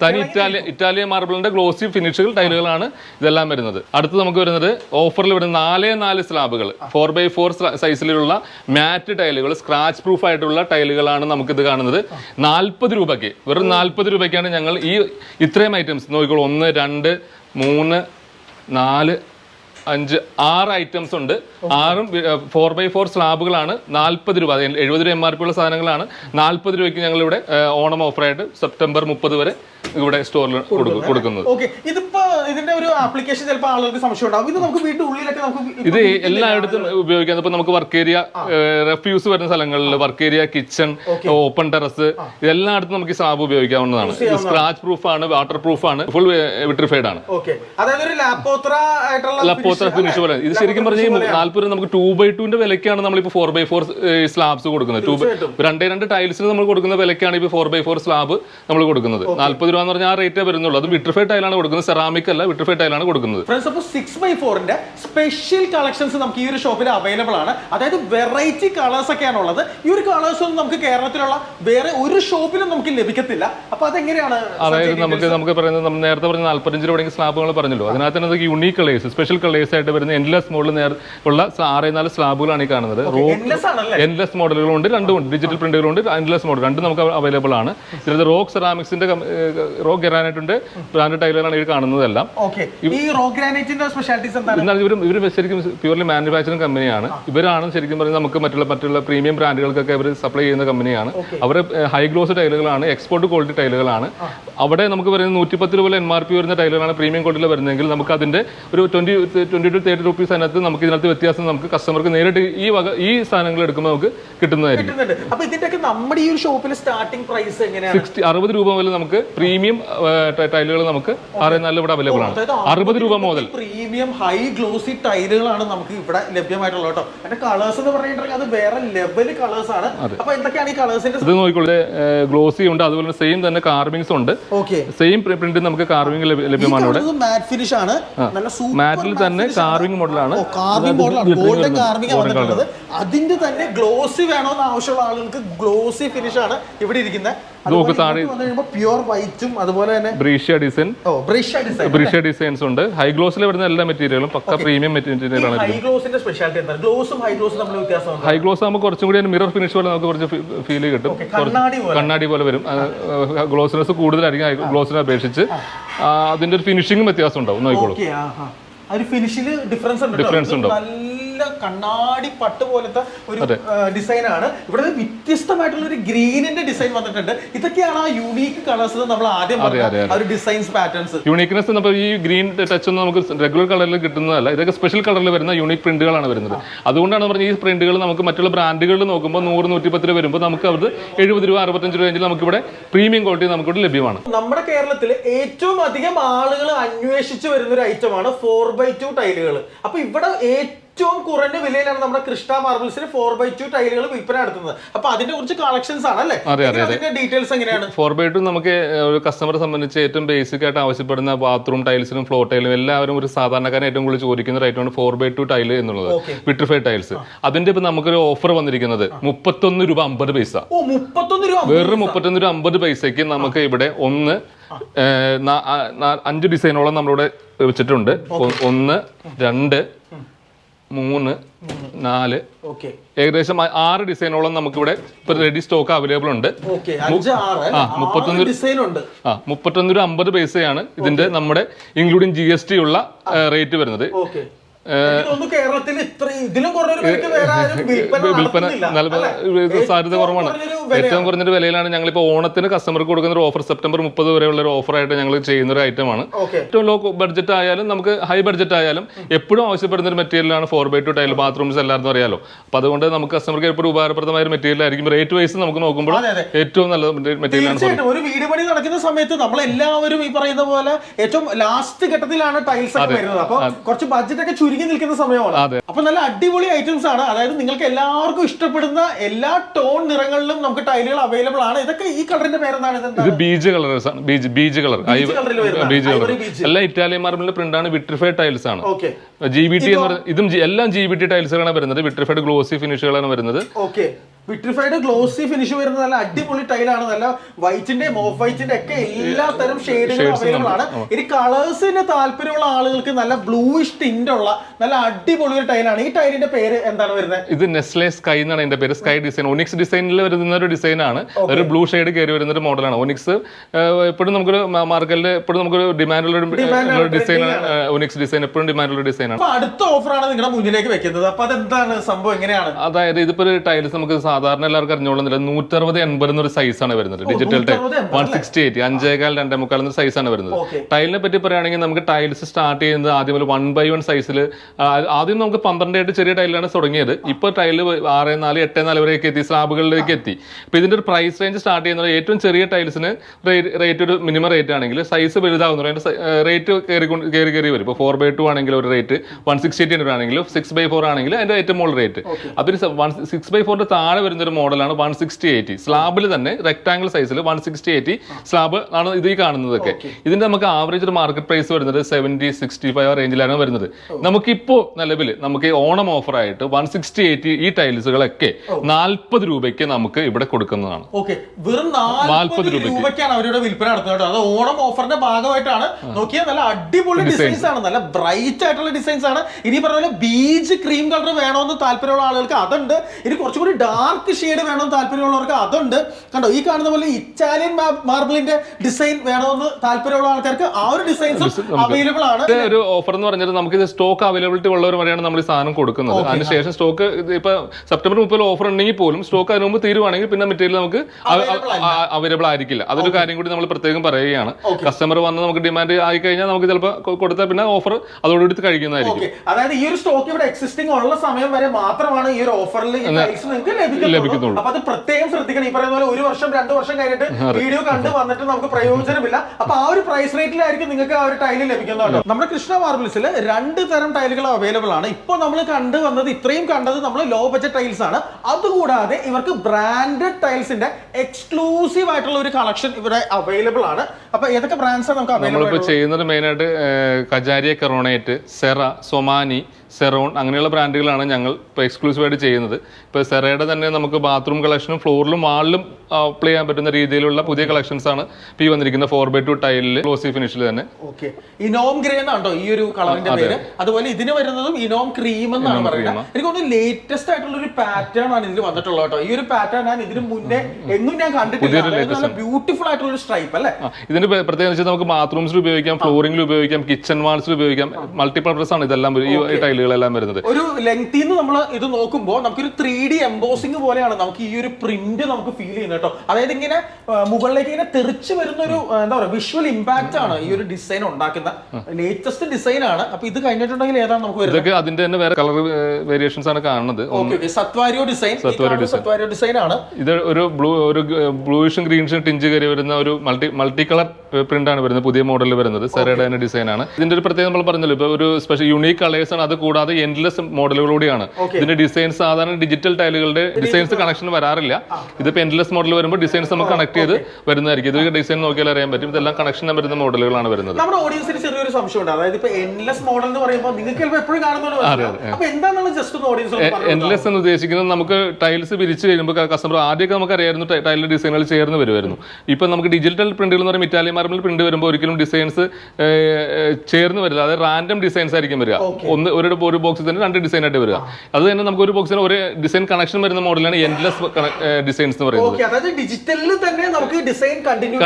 തനി ഇറ്റാലിയൻ ഇറ്റാലിയൻ മാർബിളിന്റെ ഗ്ലോസി ഫിനിഷുകൾ ടൈലുകളാണ് ഇതെല്ലാം വരുന്നത്. അടുത്ത് നമുക്ക് വരുന്നത് ഓഫറിൽ വരുന്ന നാല് നാല് സ്ലാബുകൾ ഫോർ ബൈ ഫോർ സൈസിലുള്ള മാറ്റ് ടൈലുകൾ സ്ക്രാച്ച് പ്രൂഫ് ആയിട്ടുള്ള ടൈലുകളാണ് നമുക്ക് ഇത് കാണുന്നത്. നാൽപ്പത് രൂപയ്ക്ക്. വെറും നാൽപ്പത് രൂപയ്ക്കാണ് ഞങ്ങൾ ഈ ഇത്രയും ഐറ്റംസ് നോക്കിക്കോളൂ ഒന്ന് രണ്ട് മൂന്ന് നാല് അഞ്ച് ആറ് ഐറ്റംസ് ഉണ്ട്. ആറും ഫോർ ബൈ ഫോർ സ്ലാബുകളാണ് നാൽപ്പത് രൂപ എഴുപത് രൂപ എം ആർ പി ഉള്ള സാധനങ്ങളാണ്. നാൽപ്പത് രൂപയ്ക്ക് ഞങ്ങൾ ഇവിടെ ഓണം ഓഫറായിട്ട് സെപ്റ്റംബർ മുപ്പത് വരെ ഇവിടെ സ്റ്റോറിൽ കൊടുക്കുന്നത്. ഓക്കെ ഇതിപ്പോ ഇതിന്റെ ഒരു ആപ്ലിക്കേഷൻ ചിലപ്പോൾ ആളുകൾക്ക് സംശയം ഉണ്ടാവും. ഇത് നമുക്ക് വീട്ടിൽ ഉള്ളിലൊക്കെ നമുക്ക് ഇത് എല്ലായിടത്തും ഉപയോഗിക്കാം. ഇപ്പൊ നമുക്ക് വർക്ക് ഏരിയ റെഫ്യൂസ് വരുന്ന സ്ഥലങ്ങളിൽ work area kitchen open terrace ഇതെല്ലായിടത്തും നമുക്ക് ഈ സ്ലാബ് ഉപയോഗിക്കാവുന്നതാണ്. സ്ക്രാച്ച് പ്രൂഫ് ആണ് വാട്ടർ പ്രൂഫ് ആണ്. ഫുൾ വിട്രിഫൈഡ് ആണ് ലാപ്പോത്ര ഫിനിഷ് പോലെ. ഇത് ശരിക്കും പറഞ്ഞാൽ നാല്പത് രൂപ നമുക്ക് ടൂ ബൈ ടുവിന്റെ വിലക്കാണ് നമ്മളിപ്പോ ഫോർ ബൈ ഫോർ സ്ലാബ്സ് കൊടുക്കുന്നത്. ടൂ രണ്ടേ രണ്ട് ടൈൽസിന് നമ്മൾ കൊടുക്കുന്ന വിലക്കാണ് ഇപ്പൊ ഫോർ ബൈ ഫോർ സ്ലാബ് നമ്മൾ കൊടുക്കുന്നത്. നാല്പത് രൂപ എന്ന് പറഞ്ഞാൽ ആ റേറ്റേ വരുന്നുള്ളൂ. അത് വിട്രിഫൈഡ് ടൈലാണ് കൊടുക്കുന്നത്. സെറാമിക് അല്ല വിട്രിഫൈഡ് ടൈലാണ് കൊടുക്കുന്നത്. ഫ്രണ്ട്സ് അപ്പോൾ സിക്സ് ബൈ ഫോറിന്റെ സ്പെഷ്യൽ കളക്ഷൻസ് നമുക്ക് ഈ ഒരു ഷോപ്പിൽ അവൈലബിൾ ആണ്. അതായത് വെറൈറ്റി കളേഴ്സ് ഒക്കെയാണ് ഉള്ളത് ഈ ഒരു കളേഴ്സ് ഒന്നും നമുക്ക് കേരളത്തിലുള്ള വേറെ ഒരു ഷോപ്പിലും നമുക്ക് ലഭിക്കത്തില്ല. അപ്പൊ അതെങ്ങനെയാണ് അതായത് നമുക്ക് നമുക്ക് പറയുന്നത് നമ്മൾ നേരത്തെ പറഞ്ഞ നാല്പത്തഞ്ച് രൂപ സ്ലാബുകൾ പറഞ്ഞല്ലോ. അതിനകത്ത് തന്നെ നമുക്ക് യുണീക് കളേഴ്സ് സ്പെഷ്യൽ കളേഴ്സ് ആയിട്ട് വരുന്ന എൻലെസ് മോഡൽ നേർ ഉള്ള ആറേ നാല് സ്ലാബുകളാണ് ഈ കാണുന്നത്. എൻലെസ് മോഡലുകളുണ്ട് രണ്ടും ഡിജിറ്റൽ പ്രിന്റുകളുണ്ട് എൻലെസ് മോഡൽ രണ്ടും നമുക്ക് അവൈലബിൾ ആണ്. ഇതിനകത്ത് റോക്ക് സെറാമിക്സിന്റെ റോക്ക് ഗ്രാനൈറ്റ് ഉണ്ട് ബ്രാൻഡ് ടൈലറാണ് ഇവർ കാണുന്നതെല്ലാം. ഈ റോ ഗ്രാനൈറ്റിന്റെ സ്പെഷ്യാലിറ്റീസ് എന്താണ്? എന്നാൽ ഇവർ ഇവർ ശരിക്കും പ്യൂർലി മാനുഫാക്ചറിങ് കമ്പനിയാണ് ഇവരാണ് ശരിക്കും പറഞ്ഞാൽ നമുക്ക് മറ്റുള്ള മറ്റുള്ള പ്രീമിയം ബ്രാൻഡുകൾക്കൊക്കെ അവർ സപ്ലൈ ചെയ്യുന്ന കമ്പനിയാണ് അവർ ഹൈ ഗ്ലോസ് ടൈലുകളാണ് എക്സ്പോർട്ട് ക്വാളിറ്റി ടൈലുകളാണ്. അവിടെ നമുക്ക് പറയുന്നത് നൂറ്റിപ്പത്ത് രൂപ എം ആർ പി വരുന്ന ടൈലുകളാണ് പ്രീമിയം ക്വാളിറ്റിയിൽ വരുന്നതെങ്കിൽ നമുക്ക് അതിന്റെ ഒരു twenty twenty to thirty rupees അതിനകത്ത് നമുക്ക് ഇതിനകത്ത് വ്യത്യാസം നമുക്ക് കസ്റ്റമർക്ക് നേരിട്ട് ഈ വക ഈ സാധനങ്ങൾ എടുക്കുമ്പോൾ നമുക്ക് കിട്ടുന്നതായിരിക്കും. അപ്പൊ ഇതിന്റെയൊക്കെ നമ്മുടെ ഈ ഒരു ഷോപ്പിൽ സ്റ്റാർട്ടിംഗ് പ്രൈസ് എങ്ങനെയാണ്? സിക്സ്റ്റി അറുപത് രൂപ മുതൽ നമുക്ക് പ്രീമിയം ടൈലുകൾ നമുക്ക് അറിയുന്നാലും ഇവിടെ അവൈലബിൾ ആണ്. അറുപത് രൂപ മുതൽ. പ്രീമിയം ഹൈ ഗ്ലോസി ടൈലുകളാണ് നമുക്ക് ഇവിടെ ലഭ്യമായിട്ടുള്ളത് കേട്ടോ. അതിന്റെ കളേഴ്സ് എന്ന് പറഞ്ഞിട്ടുണ്ടെങ്കിൽ അത് വേറെ ലെവൽ കളേഴ്സ് ആണ്. അപ്പൊ എന്തൊക്കെയാണ് ഈ കളേഴ്സിന്റെ ഇത് നോക്കിക്കോളെ ഗ്ലോസി ഉണ്ട് അതുപോലെ സെയിം തന്നെ കാർവിങ്സ് ഉണ്ട്. ഓക്കെ സെയിം പ്രിന്റ് നമുക്ക് കാർവിംഗ് ലഭ്യമാണ് ഇവിടെ. മാറ്റ് ഫിനിഷ് ആണ്. നല്ല സൂപ്പർ മാറ്റിൽ തന്നെ കാർവിംഗ് മോഡലാണ് കാർവിംഗ് മോഡലാണ് ഗോൾഡൻ കാർവിംഗ് വന്നിട്ടുള്ളത്. അതിന്റെ തന്നെ ഗ്ലോസി വേണമെന്ന് ആവശ്യമുള്ള ആളുകൾക്ക് ഗ്ലോസി ഫിനിഷ് ആണ് ഇവിടെ ഇരിക്കുന്നത്. നോക്ക് താഴെ പ്യുവർ വൈറ്റും അതുപോലെ തന്നെ breccia design oh breccia design breccia designs ഉണ്ട്. ഹൈ ഗ്ലോസിൽ വരുന്ന എല്ലാ മെറ്റീരിയലും പക്ക പ്രീമിയം മെറ്റീരിയലാണ് ഹൈ ഗ്ലോസും ഹൈ ആകുമ്പോൾ കുറച്ചും കൂടി മിറർ ഫിനിഷ് പോലെ നമുക്ക് കുറച്ച് ഫീൽ കിട്ടും. കണ്ണാടി പോലെ. വരും. ഗ്ലോസിനെസ് കൂടുതലായിരിക്കും ഹൈ ഗ്ലോസിനെ അപേക്ഷിച്ച്. അതിന്റെ ഒരു ഫിനിഷിംഗും വ്യത്യാസം ഉണ്ടാവും. നോക്കിക്കോളൂ. ഡിഫറൻസ് ഉണ്ടാവും. നല്ല കണ്ണാടി പട്ട് പോലത്തെ ഒരു ഡിസൈനാണ്. ഇവിടെ വ്യത്യസ്തമായിട്ടുള്ള ഒരു ഗ്രീനിന്റെ ഡിസൈൻ വന്നിട്ടുണ്ട്. ഇതൊക്കെയാണ് ആ യൂണീക്ക് കളേഴ്സ് നമ്മൾ ആദ്യം ഒരു ഡിസൈൻസ് പാറ്റേൺസ് യൂണിക്നെസ് നമ്മൾ ഈ ഗ്രീൻ ടച്ച് ഒന്നും നമുക്ക് റെഗുലർ കളറിൽ കിട്ടുന്നതല്ല. ഇതൊക്കെ സ്പെഷ്യൽ കളറിൽ വരുന്ന യൂണീക് പ്രിന്റുകളാണ് വരുന്നത്. അതുകൊണ്ടാണ് പറഞ്ഞത് ഈ പ്രിന്റുകൾ നമുക്ക് മറ്റുള്ള ബ്രാൻഡുകളിൽ നോക്കുമ്പോൾ നൂറ് നൂറ്റിപ്പത്ത് രൂപ വരുമ്പോൾ നമുക്ക് അവർ എഴുപത് രൂപ അറുപത്തഞ്ച് രൂപ നമുക്ക് ഇവിടെ പ്രീമിയം ക്വാളിറ്റി നമുക്ക് നമുക്കിവിടെ ലഭ്യമാണ്. നമ്മുടെ കേരളത്തിൽ ഏറ്റവും അധികം ആളുകൾ അന്വേഷിച്ചു വരുന്ന ഒരു ഐറ്റമാണ് ഫോർ ബൈ ടു ടൈലുകൾ അപ്പൊ ഇവിടെ ഏറ്റവും കുറഞ്ഞ വിലയിലാണ് നമ്മുടെ കൃഷ്ണ മാർബിൾസിന് ഫോർ ബൈ ടു ടൈലുകൾ വിൽപ്പന നടത്തുന്നത്. അപ്പൊ അതിന്റെ കുറച്ച് കളക്ഷൻസ് ആണ് അല്ലേ? അതെ, അതെ, അതിന്റെ ഡീറ്റെയിൽസ് എങ്ങനെയാണ്? ഫോർ ബൈ ടു നമുക്ക് ഒരു കസ്റ്റമറെ സംബന്ധിച്ച് ഏറ്റവും ബേസിക് ആയിട്ട് ആവശ്യപ്പെടുന്ന ബാത്റൂം ടൈൽസിനും ഫ്ലോർ ടൈലും എല്ലാവരും ഒരു സാധാരണക്കാരൻ ഏറ്റവും കൂടുതൽ ചോദിക്കുന്ന റേറ്റാണ് ഫോർ ബൈ ടു ടൈൽ എന്നുള്ളത്. വിട്രിഫൈഡ് ടൈൽസ് അതിന്റെ ഇപ്പൊ നമുക്കൊരു ഓഫർ വന്നിരിക്കുന്നത് മുപ്പത്തൊന്ന് രൂപ അമ്പത് പൈസ. ഓ മുപ്പത്തൊന്ന് രൂപ വെറും മുപ്പത്തൊന്ന് രൂപ അമ്പത് പൈസയ്ക്ക് നമുക്ക് ഇവിടെ ഒന്ന് അഞ്ച് ഡിസൈനോളം നമ്മളിവിടെ വെച്ചിട്ടുണ്ട്. ഒന്ന് രണ്ട് മൂന്ന് നാല്. ഓക്കെ. ഏകദേശം ആറ് ഡിസൈനോളം നമുക്കിവിടെ ഇപ്പൊ റെഡി സ്റ്റോക്ക് അവൈലബിൾ ഉണ്ട്. ആ, മുപ്പത്തൊന്ന് ആ മുപ്പത്തൊന്ന് രൂപ അമ്പത് പൈസയാണ് ഇതിന്റെ നമ്മുടെ ഇൻക്ലൂഡിങ് ജി എസ് ടി ഉള്ള റേറ്റ് വരുന്നത്. കേരളത്തിൽ വിൽപ്പന സാധ്യത കുറവാണ്. ഏറ്റവും കുറഞ്ഞൊരു വിലയിലാണ് ഞങ്ങൾ ഇപ്പോൾ ഓണത്തിന് കസ്റ്റമർക്ക് കൊടുക്കുന്ന ഒരു ഓഫർ സെപ്റ്റംബർ മുപ്പത് വരെയുള്ള ഒരു ഓഫറായിട്ട് ഞങ്ങൾ ചെയ്യുന്ന ഒരു ഐറ്റമാണ് ആണ്. ഏറ്റവും ലോ ബഡ്ജറ്റ് ആയാലും നമുക്ക് ഹൈ ബഡ്ജറ്റ് ആയാലും എപ്പോഴും ആവശ്യപ്പെടുന്ന ഒരു മെറ്റീരിയലാണ് four by two tile bathrooms എല്ലാവർക്കും അറിയാലോ. അപ്പൊ അതുകൊണ്ട് നമുക്ക് കസ്റ്റമർക്ക് എപ്പോഴും ഉപകാരപ്രദമായ ഒരു മെറ്റീരിയൽ ആയിരിക്കും. റേറ്റ് വൈസ് നമുക്ക് നോക്കുമ്പോൾ. ഏറ്റവും നല്ല മെറ്റീരിയലാണ് ഒരു വീട് പണി നടക്കുന്ന സമയത്ത് നമ്മൾ എല്ലാവരും ഈ പറയുന്ന പോലെ ഏറ്റവും ലാസ്റ്റ് ഘട്ടത്തിലാണ് ടൈൽസ് ഒക്കെ വരുന്നത്. അപ്പോൾ കുറച്ച് ബഡ്ജറ്റ് ഒക്കെ ചുരുങ്ങി നിൽക്കുന്ന സമയമാണ്. അപ്പൊ നല്ല അടിപൊളി ഐറ്റംസ് ആണ്. അതായത് നിങ്ങൾക്ക് എല്ലാവർക്കും ഇഷ്ടപ്പെടുന്ന എല്ലാ ടോൺ നിറങ്ങളിലും നമുക്ക് ടൈലുകൾ അവൈലബിൾ ആണ്. ഇതൊക്കെ ഈ കളറിന്റെ പേരെന്താണ്? ഇത് ബീജ് കളേഴ്സ് ആണ്. Beige beige colour. Beige colour. എല്ലാ ഇറ്റാലിയൻ മാർബിളിന്റെ പ്രിന്റ് ആണ് വിട്രിഫൈഡ് ടൈൽസ് ആണ്. ജി ബി ടി എന്ന് പറഞ്ഞ ഇതും എല്ലാം ജി ബി ടി ടൈൽസുകളാണ് വരുന്നത്. വിട്രിഫൈഡ് ഗ്ലോസി ഫിനിഷുകളാണ് വരുന്നത്. ഓക്കെ. വിട്രിഫൈഡ് ഗ്ലോസി ഫിനിഷ് വരുന്ന നല്ല അടിപൊളി ടൈലാണ് നല്ല വൈറ്റിന്റെ ഓഫ് വൈറ്റിന്റെ ഒക്കെ എല്ലാ തരം ഷെയ്ഡുകളും അവൈലബിൾ ആണ്. ഇനി കളേഴ്സിന് താല്പര്യമുള്ള ആളുകൾക്ക് നല്ല ബ്ലൂയിഷ് ടിന്റ് ഉള്ള നല്ല അടിപൊളി ഒരു ടൈലാണ് ഈ ടൈലിന്റെ പേര് എന്താണ് വരുന്നത്? ഇത് നെസ്ലെ സ്കൈ എന്നാണ് എന്റെ പേര്. സ്കൈ ഡിസൈൻ ഒനിക്സ് ഡിസൈനിൽ വരുന്ന ഒരു ഡിസൈനാണ് ഒരു ബ്ലൂ ഷെയ്ഡ് കയറി വരുന്ന ഒരു മോഡലാണ് ഒനിക്സ് എപ്പോഴും നമുക്കൊരു മാർക്കറ്റിൽ എപ്പോഴും നമുക്കൊരു ഡിമാൻഡുള്ള ഒരു ഡിസൈൻ ഒനിക്സ് ഡിസൈൻ എപ്പോഴും ഡിമാൻഡുള്ള ഡിസൈൻ ആണ്. അപ്പൊ അടുത്ത ഓഫറാണ് നിങ്ങളുടെ മുന്നിലേക്ക് വെക്കുന്നത്. അപ്പൊ അതെന്താണ്? സംഭവം എങ്ങനെയാണ്? അതായത് ഇതിപ്പോ ഒരു ടൈൽസ് നമുക്ക് സാധാരണ എല്ലാവർക്കും അറിഞ്ഞോളുന്നില്ല നൂറ്ററുപത് എൺപത് എന്നൊരു സൈസാണ് ആണ് വരുന്നത്. Digital tile 160, one sixty eight അഞ്ചേകാൽ രണ്ടേ മുക്കാൽ എന്നൊരു സൈസ് ആണ് വരുന്നത്. ടൈലിനെ പറ്റി പറയുകയാണെങ്കിൽ നമുക്ക് ടൈൽസ് സ്റ്റാർട്ട് ചെയ്യുന്നത് ആദ്യം ഒരു വൺ ബൈ വൺ സൈസിൽ ആദ്യം നമുക്ക് പന്ത്രണ്ട് എട്ട് ചെറിയ ടൈലാണ് തുടങ്ങിയത്. ഇപ്പോൾ ടൈൽ ആറ് നാല് എട്ട് നാല് വരെയൊക്കെ എത്തി സ്ലാബുകളിലേക്ക് എത്തി. അപ്പോൾ ഇതിന്റെ ഒരു പ്രൈസ് റേഞ്ച് സ്റ്റാർട്ട് ചെയ്യുന്നത് ഏറ്റവും ചെറിയ ടൈൽസിന് റേറ്റ് ഒരു മിനിമം റേറ്റ് ആണെങ്കിൽ സൈസ് വലുതാവുന്നു അതിന്റെ റേറ്റ് കയറി കയറി കയറി വരും. ഇപ്പോൾ ഫോർ ബൈ ടു ആണെങ്കിൽ ഒരു റേറ്റ് വൺ സിക്സ്റ്റി എയ്റ്റ് ആണെങ്കിൽ സിക്സ് ബൈ ഫോർ ആണെങ്കിൽ അതിന്റെ ഏറ്റവും മുകളിൽ റേറ്റ് അപ്പോൾ വൺ സിക്സ് ബൈ ഫോറിന്റെ താഴെ വരുന്ന ഒരു മോഡലാണ് വൺ സിക്സ്റ്റി എയ്റ്റി സ്ലാബിൽ തന്നെ റെക്ടാംഗിൾ സൈസിൽ വൺ സിക്സ്റ്റി എയ്റ്റി സ്ലാബ് ആണ് ഇത് കാണുന്നതൊക്കെ. ഇതിന്റെ നമുക്ക് ആവറേജ് ഒരു മാർക്കറ്റ് പ്രൈസ് വരുന്നത് സെവന്റി സിക്സ്റ്റി ഫൈവ് റേഞ്ചിലാണ് വരുന്നത്. നമുക്കിപ്പോൾ നിലവിൽ നമുക്ക് ഓണം ഓഫർ ആയിട്ട് വൺ സിക്സ്റ്റി എയ്റ്റ് ഈ ടൈൽസുകളൊക്കെ നാൽപ്പത് രൂപയ്ക്ക് നമുക്ക് ഇവിടെ കൊടുക്കുന്നതാണ്. ഓക്കെ. വെറും 40 നാൽപ്പത് രൂപയ്ക്കാണ് അവരുടെ വിൽപ്പന നടത്തുന്നത് കേട്ടോ. അത് ഓണം ഓഫറിന്റെ ഭാഗമായിട്ടാണ്. നോക്കിയാൽ നല്ല അടിപൊളി ഡിസൈൻസ് ആണ് നല്ല ബ്രൈറ്റ് ആയിട്ടുള്ള ഡിസൈൻസ് ആണ് ഇനി പറഞ്ഞ പോലെ ബീച്ച് ക്രീം കളർ വേണമെന്ന് താല്പര്യമുള്ള ആളുകൾക്ക് അതുണ്ട്. ഇനി കുറച്ചും കൂടി ഡാർക്ക് ഷെയ്ഡ് വേണമെന്ന് താല്പര്യമുള്ളവർക്ക് അതുണ്ട്. കണ്ടോ ഈ കാണുന്ന പോലെ ഇറ്റാലിയൻ മാർബിളിന്റെ ഡിസൈൻ വേണമെന്ന് താല്പര്യമുള്ള ആൾക്കാർക്ക് ആ ഒരു ഡിസൈൻസും അവൈലബിൾ ആണ്. ഒരു ഓഫർ എന്ന് പറഞ്ഞത് നമുക്ക് ഇത് സ്റ്റോക്ക് അവൈലബിലിറ്റി ഉള്ളവർ വരെയാണ് നമ്മൾ ഈ സാധനം കൊടുക്കുന്നത്. അതിനുശേഷം സ്റ്റോക്ക് ഇപ്പൊ സെപ്റ്റംബർ മുപ്പതിൽ ഓഫർ ഉണ്ടെങ്കിൽ പോലും സ്റ്റോക്ക് അതിന് മുമ്പ് തീരുവാണെങ്കിൽ പിന്നെ മെറ്റീരിയൽ നമുക്ക് അവൈലബിൾ ആയിരിക്കില്ല. അതൊരു കാര്യം കൂടി നമ്മൾ പ്രത്യേകം പറയുകയാണ്. കസ്റ്റമർ വന്ന് നമുക്ക് ഡിമാൻഡ് ആയി കഴിഞ്ഞാൽ നമുക്ക് ചിലപ്പോൾ കൊടുത്താൽ പിന്നെ ഓഫർ അതോടുകൂടി കഴിക്കുന്നതായിരിക്കും. അതായത് ഈ ഒരു സ്റ്റോക്ക് ഇവിടെ എക്സിസ്റ്റിംഗ് ഉള്ള സമയം വരെ മാത്രമാണ് ഈ ഒരു ഓഫറിൽ നിങ്ങൾക്ക് ലഭിക്കുന്നുള്ളൂ. അപ്പൊ അത് പ്രത്യേകം ശ്രദ്ധിക്കണം. ഈ പറയുന്ന പോലെ ഒരു വർഷം രണ്ട് വർഷം കഴിഞ്ഞിട്ട് വീഡിയോ കണ്ട് വന്നിട്ട് നമുക്ക് പ്രയോജനമില്ല. അപ്പൊ ആ ഒരു പ്രൈസ് റേറ്റിലായിരിക്കും നിങ്ങൾക്ക് ആ ഒരു ടൈൽ ലഭിക്കുന്നത് നമ്മുടെ കൃഷ്ണ മാർബിൾസിൽ രണ്ട് തരം ടൈലുകൾ അവൈലബിൾ ആണ്. ഇപ്പൊ നമ്മൾ കണ്ടു വന്നത് ഇത്രയും കണ്ടത് നമ്മൾ ലോ ബജറ്റ് ടൈൽസ് ആണ്. അതുകൂടാതെ ഇവർക്ക് ബ്രാൻഡഡ് ടൈൽസിന്റെ എക്സ്ക്ലൂസീവ് ആയിട്ടുള്ള ഒരു കളക്ഷൻ ഇവിടെ അവൈലബിൾ ആണ്. അപ്പൊ ഏതൊക്കെ ബ്രാൻഡ്സ് ആണ് നമുക്ക് അവൈലബിൾ നമ്മളിപ്പോൾ ചെയ്യുന്നത് മെയിനായിട്ട് കജാരിയ കെറോണേറ്റ് സെറ സൊമാനി സെറോൺ അങ്ങനെയുള്ള ബ്രാൻഡുകളാണ് ഞങ്ങൾ ഇപ്പോൾ എക്സ്ക്ലൂസീവായിട്ട് ചെയ്യുന്നത്. ഇപ്പോൾ സെറയുടെ തന്നെ നമുക്ക് ബാത്റൂം കളക്ഷനും ഫ്ലോറിലും വാളിലും അപ്ലൈ ചെയ്യാൻ പറ്റുന്ന രീതിയിലുള്ള പുതിയ കളക്ഷൻസ് ആണ് ഈ വന്നിരിക്കുന്ന ഫോർ ബൈ ടു ടൈലിൽ ഗ്ലോസി ഫിനിഷിൽ തന്നെ. ഓക്കെ ഇനോം ഗ്രേ എന്നാണോ ഈ ഒരു കളറിന്റെ പേര്. അതുപോലെ ഇതിന് വരുന്നതും ഇനോം ക്രീം എന്നാണ് പറയുന്നത്. എനിക്ക് തോന്നുന്നു ലേറ്റസ്റ്റ് ആയിട്ടുള്ള ഒരു പാറ്റേൺ ആണ് ഇതിൽ വന്നിട്ടുള്ളത് കേട്ടോ. ഈ ഒരു പാറ്റേൺ ആണ് ഇതിന് മുന്നേ എങ്ങും ഞാൻ കണ്ടിട്ടില്ല. ബ്യൂട്ടിഫുൾ ആയിട്ടുള്ള ഒരു സ്ട്രൈപ്പ് അല്ലേ? ഇതിന് പ്ര- പ്രത്യേകത വെച്ചാൽ നമുക്ക് ബാത്റൂംസിൽ ഉപയോഗിക്കാം ഫ്ലോറിംഗിൽ ഉപയോഗിക്കാം കിച്ചൺ വാൾസിൽ ഉപയോഗിക്കാം മൾട്ടിപ്പർപ്പസ് ആണ് ഇതെല്ലാം. ഈ ഈ ടൈലുകളെല്ലാം വരുന്നത്. ഒരു നിന്ന് നമ്മൾ ഇത് നോക്കുമ്പോൾ നമുക്കൊരു ത്രീ ഡി എംബോസിംഗ് പോലെയാണ് നമുക്ക് ഈ ഒരു പ്രിന്റ് നമുക്ക് ഫീൽ ചെയ്യുന്നത് കേട്ടോ അതായത് ഇങ്ങനെ മുകളിലേക്ക് ഇങ്ങനെ തെറിച്ച് വരുന്ന ഒരു എന്താ പറയുക വിഷ്വൽ ഇമ്പാക്റ്റ് ആണ് ഈ ഒരു ഡിസൈൻ ഉണ്ടാക്കുന്ന. ലേറ്റസ്റ്റ് ഡിസൈൻ ആണ്. അപ്പൊ ഇത് കഴിഞ്ഞിട്ടുണ്ടെങ്കിൽ ഏതാണ് നമുക്ക് ഇതൊക്കെ അതിന്റെ തന്നെ വേറെ കളർ വേരിയേഷൻസ് ആണ് കാണുന്നത്. സത്വാരിയോ ഡിസൈൻ സത്വാരിയോ ഡിസൈൻ ആണ്. ഇത് ഒരു ബ്ലൂ ഒരു ബ്ലൂഷും ഗ്രീൻഷും ടിഞ്ച് കയറി വരുന്ന ഒരു മൾട്ടി മൾട്ടി കളർ പ്രിന്റ് ആണ് വരുന്നത്. പുതിയ മോഡലിൽ വരുന്നത്. സെറയുടെ തന്നെ ഡിസൈൻ ആണ്. ഇതിന്റെ ഒരു പ്രത്യേകത നമ്മൾ പറഞ്ഞല്ലോ ഇപ്പൊ ഒരു സ്പെഷ്യൽ യുണീക് കളേഴ്സ് ആണ് അത് കൂടാതെ എൻഡ്ലെസ് മോഡലുകളൂടെയാണ് ഇതിന്റെ ഡിസൈൻ സാധാരണ ഡിജിറ്റൽ ടൈലുകളുടെ ഡിസൈൻസ് കണക്ഷൻ വരാറില്ല. ഇതിപ്പോ എൻഡ്ലെസ് മോഡൽ വരുമ്പോൾ ഡിസൈൻസ് നമുക്ക് കണക്ട് ചെയ്ത് വരുന്നതായിരിക്കും. ഇത് ഡിസൈൻ നോക്കിയാൽ അറിയാൻ പറ്റും. ഇതെല്ലാം കണക്ഷൻ വരുന്ന മോഡലുകളാണ് വരുന്നത്. നമ്മുടെ ഓഡിയൻസിന് ചെറിയൊരു സംശയമുണ്ട്. അതായത് ഇപ്പൊ എൻലെസ് മോഡൽ എന്ന് പറയുമ്പോൾ നിങ്ങൾക്ക് എപ്പോഴും എൻഡ്ലെസ് എന്ന് ഉദ്ദേശിക്കുന്നത് നമുക്ക് ടൈൽസ് വിരിച്ചു കഴിയുമ്പോൾ കസ്റ്റമർ ആദ്യമൊക്കെ നമുക്ക് അറിയായിരുന്നു ടൈലിന്റെ ഡിസൈനുകൾ ചേർന്ന് വരുമായിരുന്നു ഇപ്പൊ നമുക്ക് ഡിജിറ്റൽ പ്രിന്റുകൾ എന്ന് പറയുമ്പോൾ ഇറ്റാലിയൻ മാർബിൾ പ്രിന്റ് വരുമ്പോൾ ഒരിക്കലും ഡിസൈൻസ് ചേർന്ന് വരില്ല. അതായത് റാൻഡം ഡിസൈൻസ് ആയിരിക്കും വരിക. ഒന്ന് ഒരു ഒരു ബോക്സിൽ തന്നെ രണ്ട് ഡിസൈൻ ആയിട്ട് വരിക. അത് തന്നെ നമുക്ക് ഒരു ബോക്സിന് ഒരു ഡിസൈൻ കണക്ഷൻ വരുന്ന മോഡലാണ് എൻഡ്ലെസ് ഡിസൈൻസ് എന്ന് പറയുന്നത്. ഡിജിറ്റലിൽ തന്നെ നമുക്ക് ഡിസൈൻ കണ്ടിന്യൂ